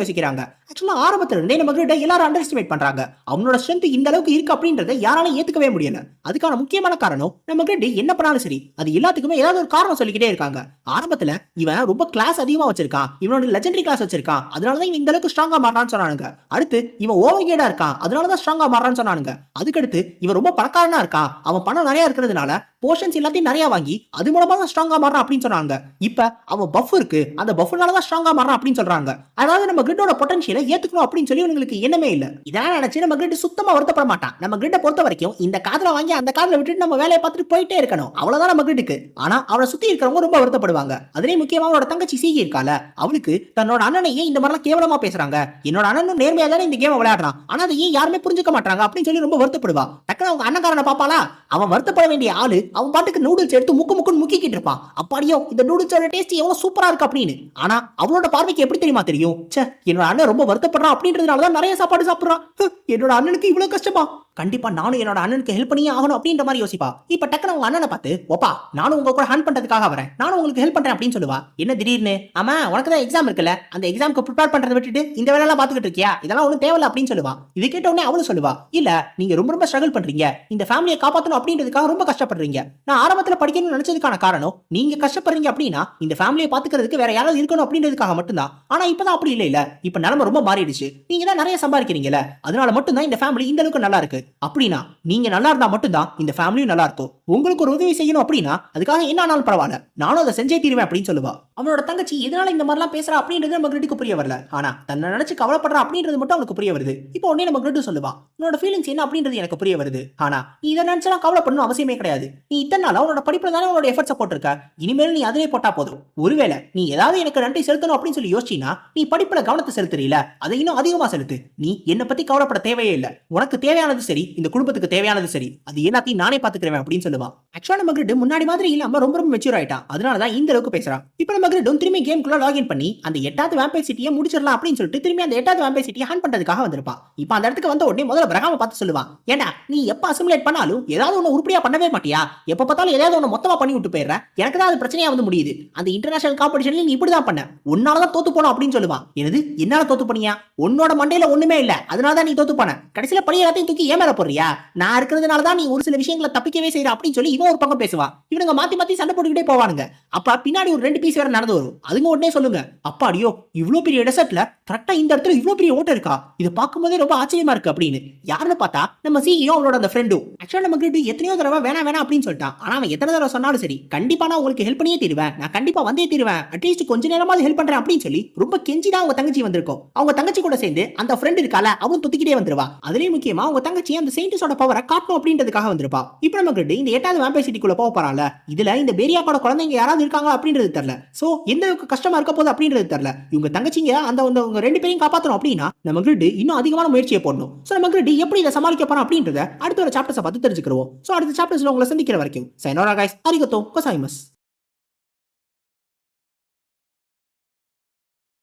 யோசிக்கிறாங்க. ஆக்சுவலா ஆரம்பத்துல இருந்தே நம்ம கிட்ட எல்லாரும் அண்டர் எஸ்டிமேட் பண்றாங்க. அவனோட ஸ்ட்ரென்த் இந்த அளவுக்கு இருக்கு அப்படின்றத யாராலும் ஏத்துக்கவே முடியல. அதுக்கான முக்கியமான காரணம் நம்ம கிரிட்டு என்ன பண்ணாலும் சரி அது எல்லாத்துக்குமே ஏதாவது ஒரு காரணம் சொல்லிக்கிட்டே இருக்காங்க. ஆரம்பத்துல இவன் ரொம்ப கிளாஸ் அதிகமா வச்சிருக்கான். இவனோட லெஜெண்டரி கிளாஸ் வச்சிருக்கான். அதனாலதான் இவன் இந்த அளவுக்கு ஸ்ட்ராங்கா மாறான்னு சொன்னானுங்க. அடுத்து இவன் ஓவர் கேடா இருக்கான். அதனாலதான் ஸ்ட்ராங்கா மாறான்னு சொன்னானுங்க. அதுக்கடுத்து இவன் ரொம்ப பணக்காரனா இருக்கான் அவன் பணம் நிறைய இருக்கிறதுனால போர்ஷன்ஸ் எல்லாத்தையும் நிறைய வாங்கி அது மூலமா தான் ஸ்ட்ராங்கா மாறான் அப்படின்னு சொன்னாங்க. இப்ப அவன் பஃப் இருக்கு. அந்த பஃப்னால தான் ஸ்ட்ராங்கா மாறான் அப்படின்னு சொல்றாங்க. அதாவது நம்ம கிரிட்டோட பொட்டன்ஷியலை ஏத்துக்கணும் அப்படின்னு சொல்லி இவங்களுக்கு எண்ணமே இல்ல. இதெல்லாம் நினைச்சு நம்ம கிரிட் சுத்தமா வருத்தப்பட மாட்டான். நம்ம கிரிட்டை பொறுத்த வரைக்கும் இந்த காதல வாங்கி அந்த காதல விட்டுட்டு நம்ம வேலையை பார்த்துட்டு போயிட்டே இருக்கணும். அவ்வளவுதான் நம்ம கிரிட்டுக்கு ஆனா அவளை சுத்தி இருக்கிறவங்க ரொம்ப வருத்தப்படுவாங்க. அதுலயும் முக்கியமா அவனோட தங்கச்சி சீகி இருக்கால. அவளுக்கு தன்னோட அண்ணனை ஏன் இந்த மாதிரிலாம் கேவலமா பேசுறாங்க. என்னோட அண்ணனும் நேர்மையா தானே இந்த கேம் விளையாடுறான். ஆனா அதை ஏன் யாருமே புரிஞ்சுக்க மாட்டாங்க அப்படின்னு சொல்லி ரொம்ப வருத்தப்படுவா. டக்குனு அவங்க அண்ணன்காரனை பாப்பாளா அவன் வருத்தப்பட வேண்டிய ஆளு அவன் பாட்டுக்கு நூடுல்ஸ் எடுத்து முக்கு முக்குன்னு முக்கிக்கிட்டு இருப்பான். அப்பாடியோ இந்த நூடுல்ஸோட டேஸ்ட் எவ்வளவு சூப்பரா இருக்கு அப்படின்னு. ஆனா அவளோட பார்வைக்கு எப்படி தெரியுமா தெரியும்? ச்சே என்னோட அண்ணன் ரொம்ப வருத்தப்படுறான் அப்படின்றதுனால தான் நிறைய சாப்பாடு சாப்பிடுறான். என்னோட அண்ணனுக்கு இவ்வளவு கஷ்டமா? கண்டிப்பா நானும் என்னோட அண்ணனுக்கு ஹெல்ப் பண்ணியே ஆகணும் அப்படின்ற மாதிரி யோசிப்பா. இப்ப டக்குனு உங்க அண்ணனை பார்த்து ஒப்பா நானும் உங்க கூட ஹேண்ட் பண்றதுக்காக வரேன். நானும் உங்களுக்கு ஹெல்ப் பண்றேன் அப்படின்னு சொல்லுவா. என்ன திடீர்னு ஆமா உனக்கு தான் எக்ஸாம் இருக்குல்ல? அந்த எக்ஸாம்க்கு ப்ரிப்பேர் பண்றதை விட்டுட்டு இந்த வேலையெல்லாம் பாத்துக்கிட்டு இருக்கியா? இதெல்லாம் ஒன்றும் தேவையில்ல அப்படின்னு சொல்லுவா. இது கேட்ட உடனே அவளும் சொல்லுவா இல்ல நீங்க ரொம்ப ரொம்ப ஸ்ட்ரகிள் பண்றீங்க. இந்த ஃபேமிலியை காப்பாற்றணும் அப்படின்றதுக்காக ரொம்ப கஷ்டப்படுறீங்க. நான் ஆரம்பத்துல படிக்கணும்னு நினைச்சதுக்கான காரணம் நீங்க கஷ்டப்படுறீங்க அப்படின்னா இந்த ஃபேமிலியை பாத்துக்கிறதுக்கு வேற யாராவது இருக்கணும் அப்படின்றதுக்காக மட்டும்தான். ஆனா இப்பதான் அப்படி இல்ல இல்ல இப்ப நிலைமை ரொம்ப மாறிடுச்சு. நீங்க தான் நிறைய சம்பாதிக்கிறீங்கல்ல. அதனால மட்டும்தான் இந்த ஃபேமிலி இந்த அளவுக்கு நல்லா இருக்கு. அப்படின்னா நீங்க நல்லா இருந்தா மட்டும்தான் இந்த ஃபேமிலியும் நல்லா இருக்கும். உங்களுக்கு ஒரு உதவி செய்யணும் அப்படின்னா அதுக்காக என்ன ஆனாலும் பரவாயில்ல. நானும் அதை செஞ்சே தீருவேன் அப்படின்னு சொல்லுவா. அவனோட தங்கச்சி எதனால இந்த மாதிரிலாம் பேசுறா அப்படின்றது நம்ம கிரெட்டுக்கு புரிய வரல. ஆனா தன்னை நினைச்சு கவலைப்படுறா அப்படின்றது மட்டும் அவனுக்கு புரிய வருது. இப்போ உடனே நம்ம கிரெட்டு சொல்லுவா உன்னோட ஃபீலிங்ஸ் என்ன அப்படின்றது எனக்கு புரிய வருது. ஆனா நீ இதை நினைச்சா கவலைப்படணும் அவசியமே கிடையாது. நீ இத்தனை நாள் உன்னோட படிப்புல தானே உன்னோட எஃபர்ட்ஸ் போட்டிருக்க. இனிமேல் நீ அதிலே போட்டா போதும். ஒருவேளை நீ ஏதாவது எனக்கு நன்றி செலுத்தணும் அப்படின்னு சொல்லி யோசிச்சினா நீ படிப்புல கவனத்தை செலுத்துறீல அதை இன்னும் அதிகமா செலுத்து. நீ என்னை பத்தி கவலைப்பட தேவையே இல்லை. உனக்கு தேவையானது சரி இந்த குடும்பத்துக்கு தேவையானது சரி அது எல்லாத்தையும் நானே பாத்துக்கிறேன் அப்படின்னு சொல்லுவான் ஆக்சுவலா நம்ம கிரிட் முன்னாடி மாதிரி இல்லாம ரொம்ப ரொம்ப மெச்சூர் ஆயிட்டான் அதனாலதான் இந்த அளவுக்கு பேசுறான் இப்ப நம்ம கிரிட்டும் திரும்பி கேம்குள்ள லாகின் பண்ணி அந்த எட்டாவது வேம்பைர் சிட்டியை முடிச்சிடலாம் அப்படின்னு சொல்லிட்டு திரும்பி அந்த எட்டாவது வேம்பைர் சிட்டியை ஹேண்ட் பண்றதுக்காக வந்திருப்பான் இப்ப அந்த இடத்துக்கு வந்த உடனே முதல்ல பிரகாம பார்த்து சொல்லுவான் ஏண்டா நீ எப்ப அசிமுலேட் பண்ணாலும் ஏதாவது ஒன்று உருப்படியா பண்ணவே மாட்டியா? எப்ப பார்த்தாலும் ஏதாவது ஒன்று மொத்தமா பண்ணி விட்டு போயிடுற. எனக்கு தான் அது பிரச்சனையா வந்து முடியுது. அந்த இன்டர்நேஷனல் காம்படிஷன்ல நீ இப்படி தான் பண்ண. உன்னால தான் தோத்து போனோம் அப்படின்னு சொல்லுவான் எனது என்னால தோத்து பண்ணியா உன்னோட மண்டையில ஒண்ணுமே இல்ல. அதனால தான் நீ தோத்து போன. கடைசியில பழைய எல்லாத்தையும் தூக்கி ஏமா மேல போறியா நான் இருக்கிறதுனால தான் நீ ஒரு சில விஷயங்களை தப்பிக்கவே செய்யற அப்படின்னு சொல்லி இவன் ஒரு பக்கம் பேசுவா இவனுங்க மாத்தி மாத்தி சண்டை போட்டுக்கிட்டே போவானுங்க. அப்ப பின்னாடி ஒரு ரெண்டு பீஸ் வேற நடந்து வரும். அதுங்க உடனே சொல்லுங்க அப்பா அடியோ இவ்ளோ பெரிய டெசர்ட்ல கரெக்டா இந்த இடத்துல இவ்ளோ பெரிய ஓட்டம் இருக்கா? இது பார்க்கும்போதே ரொம்ப ஆச்சரியமா இருக்கு அப்படின்னு. யாருன்னு பார்த்தா நம்ம சிஇஓ அவனோட அந்த ஃப்ரெண்டும் ஆக்சுவலா நம்ம கிட்ட எத்தனையோ தடவை வேணாம் வேணாம் அப்படின்னு சொல்லிட்டான். ஆனா அவன் எத்தனை தடவை சொன்னாலும் சரி கண்டிப்பா நான் உங்களுக்கு ஹெல்ப் பண்ணியே தருவேன். நான் கண்டிப்பா வந்தே தருவேன். அட்லீஸ்ட் கொஞ்ச நேரமாவது ஹெல்ப் பண்றேன் அப்படின்னு சொல்லி ரொம்ப கெஞ்சி தான் அவங்க தங்கச்சி வந்திருக்கும். அவங்க தங்கச்சி கூட சேர்ந்து அந்த ஃப்ரெண்ட் இருக்கால அவன் துத்திக்கிட்டே வந்துருவா. அதுலயும் முக்கியமா அவங்க தங்கச்சி அந்த சயின்டிஸ்டோட பவரை காட்டணும் அப்படின்றதுக்காக வந்திருப்பா. இப்போ நம்ம கிட்ட இந்த எட்டாவது வேம்பை சிட்டிக்குள்ள போக போறான்ல. இதுல இந்த பெரியாக்கோட குழந்தைங்க யாராவது இருக்காங்களா அப்படின்றது தெரியல. சோ எந்த அளவுக்கு கஷ்டமா இருக்க போகுது அப்படின்றது தெரியல. இவங்க தங்கச்சிங்க அந்த உங்க அவங்க ரெண்டு பேரையும் காப்பாத்தணும் அப்படின்னா நம்ம கிட்ட இன்னும் அதிகமான முயற்சியை போடணும். சோ நம்ம கிட்ட எப்படி இதை சமாளிக்க போறோம் அப்படின்றத அடுத்த ஒரு சாப்டர்ஸை பார்த்து தெரிஞ்சுக்கிறோம் சோ அடுத்த சாப்டர்ஸ்ல உங்களை சந்திக்கிற வரைக்கும் சைனோரா கைஸ் அரிகத்தோ கொசாய்மஸ்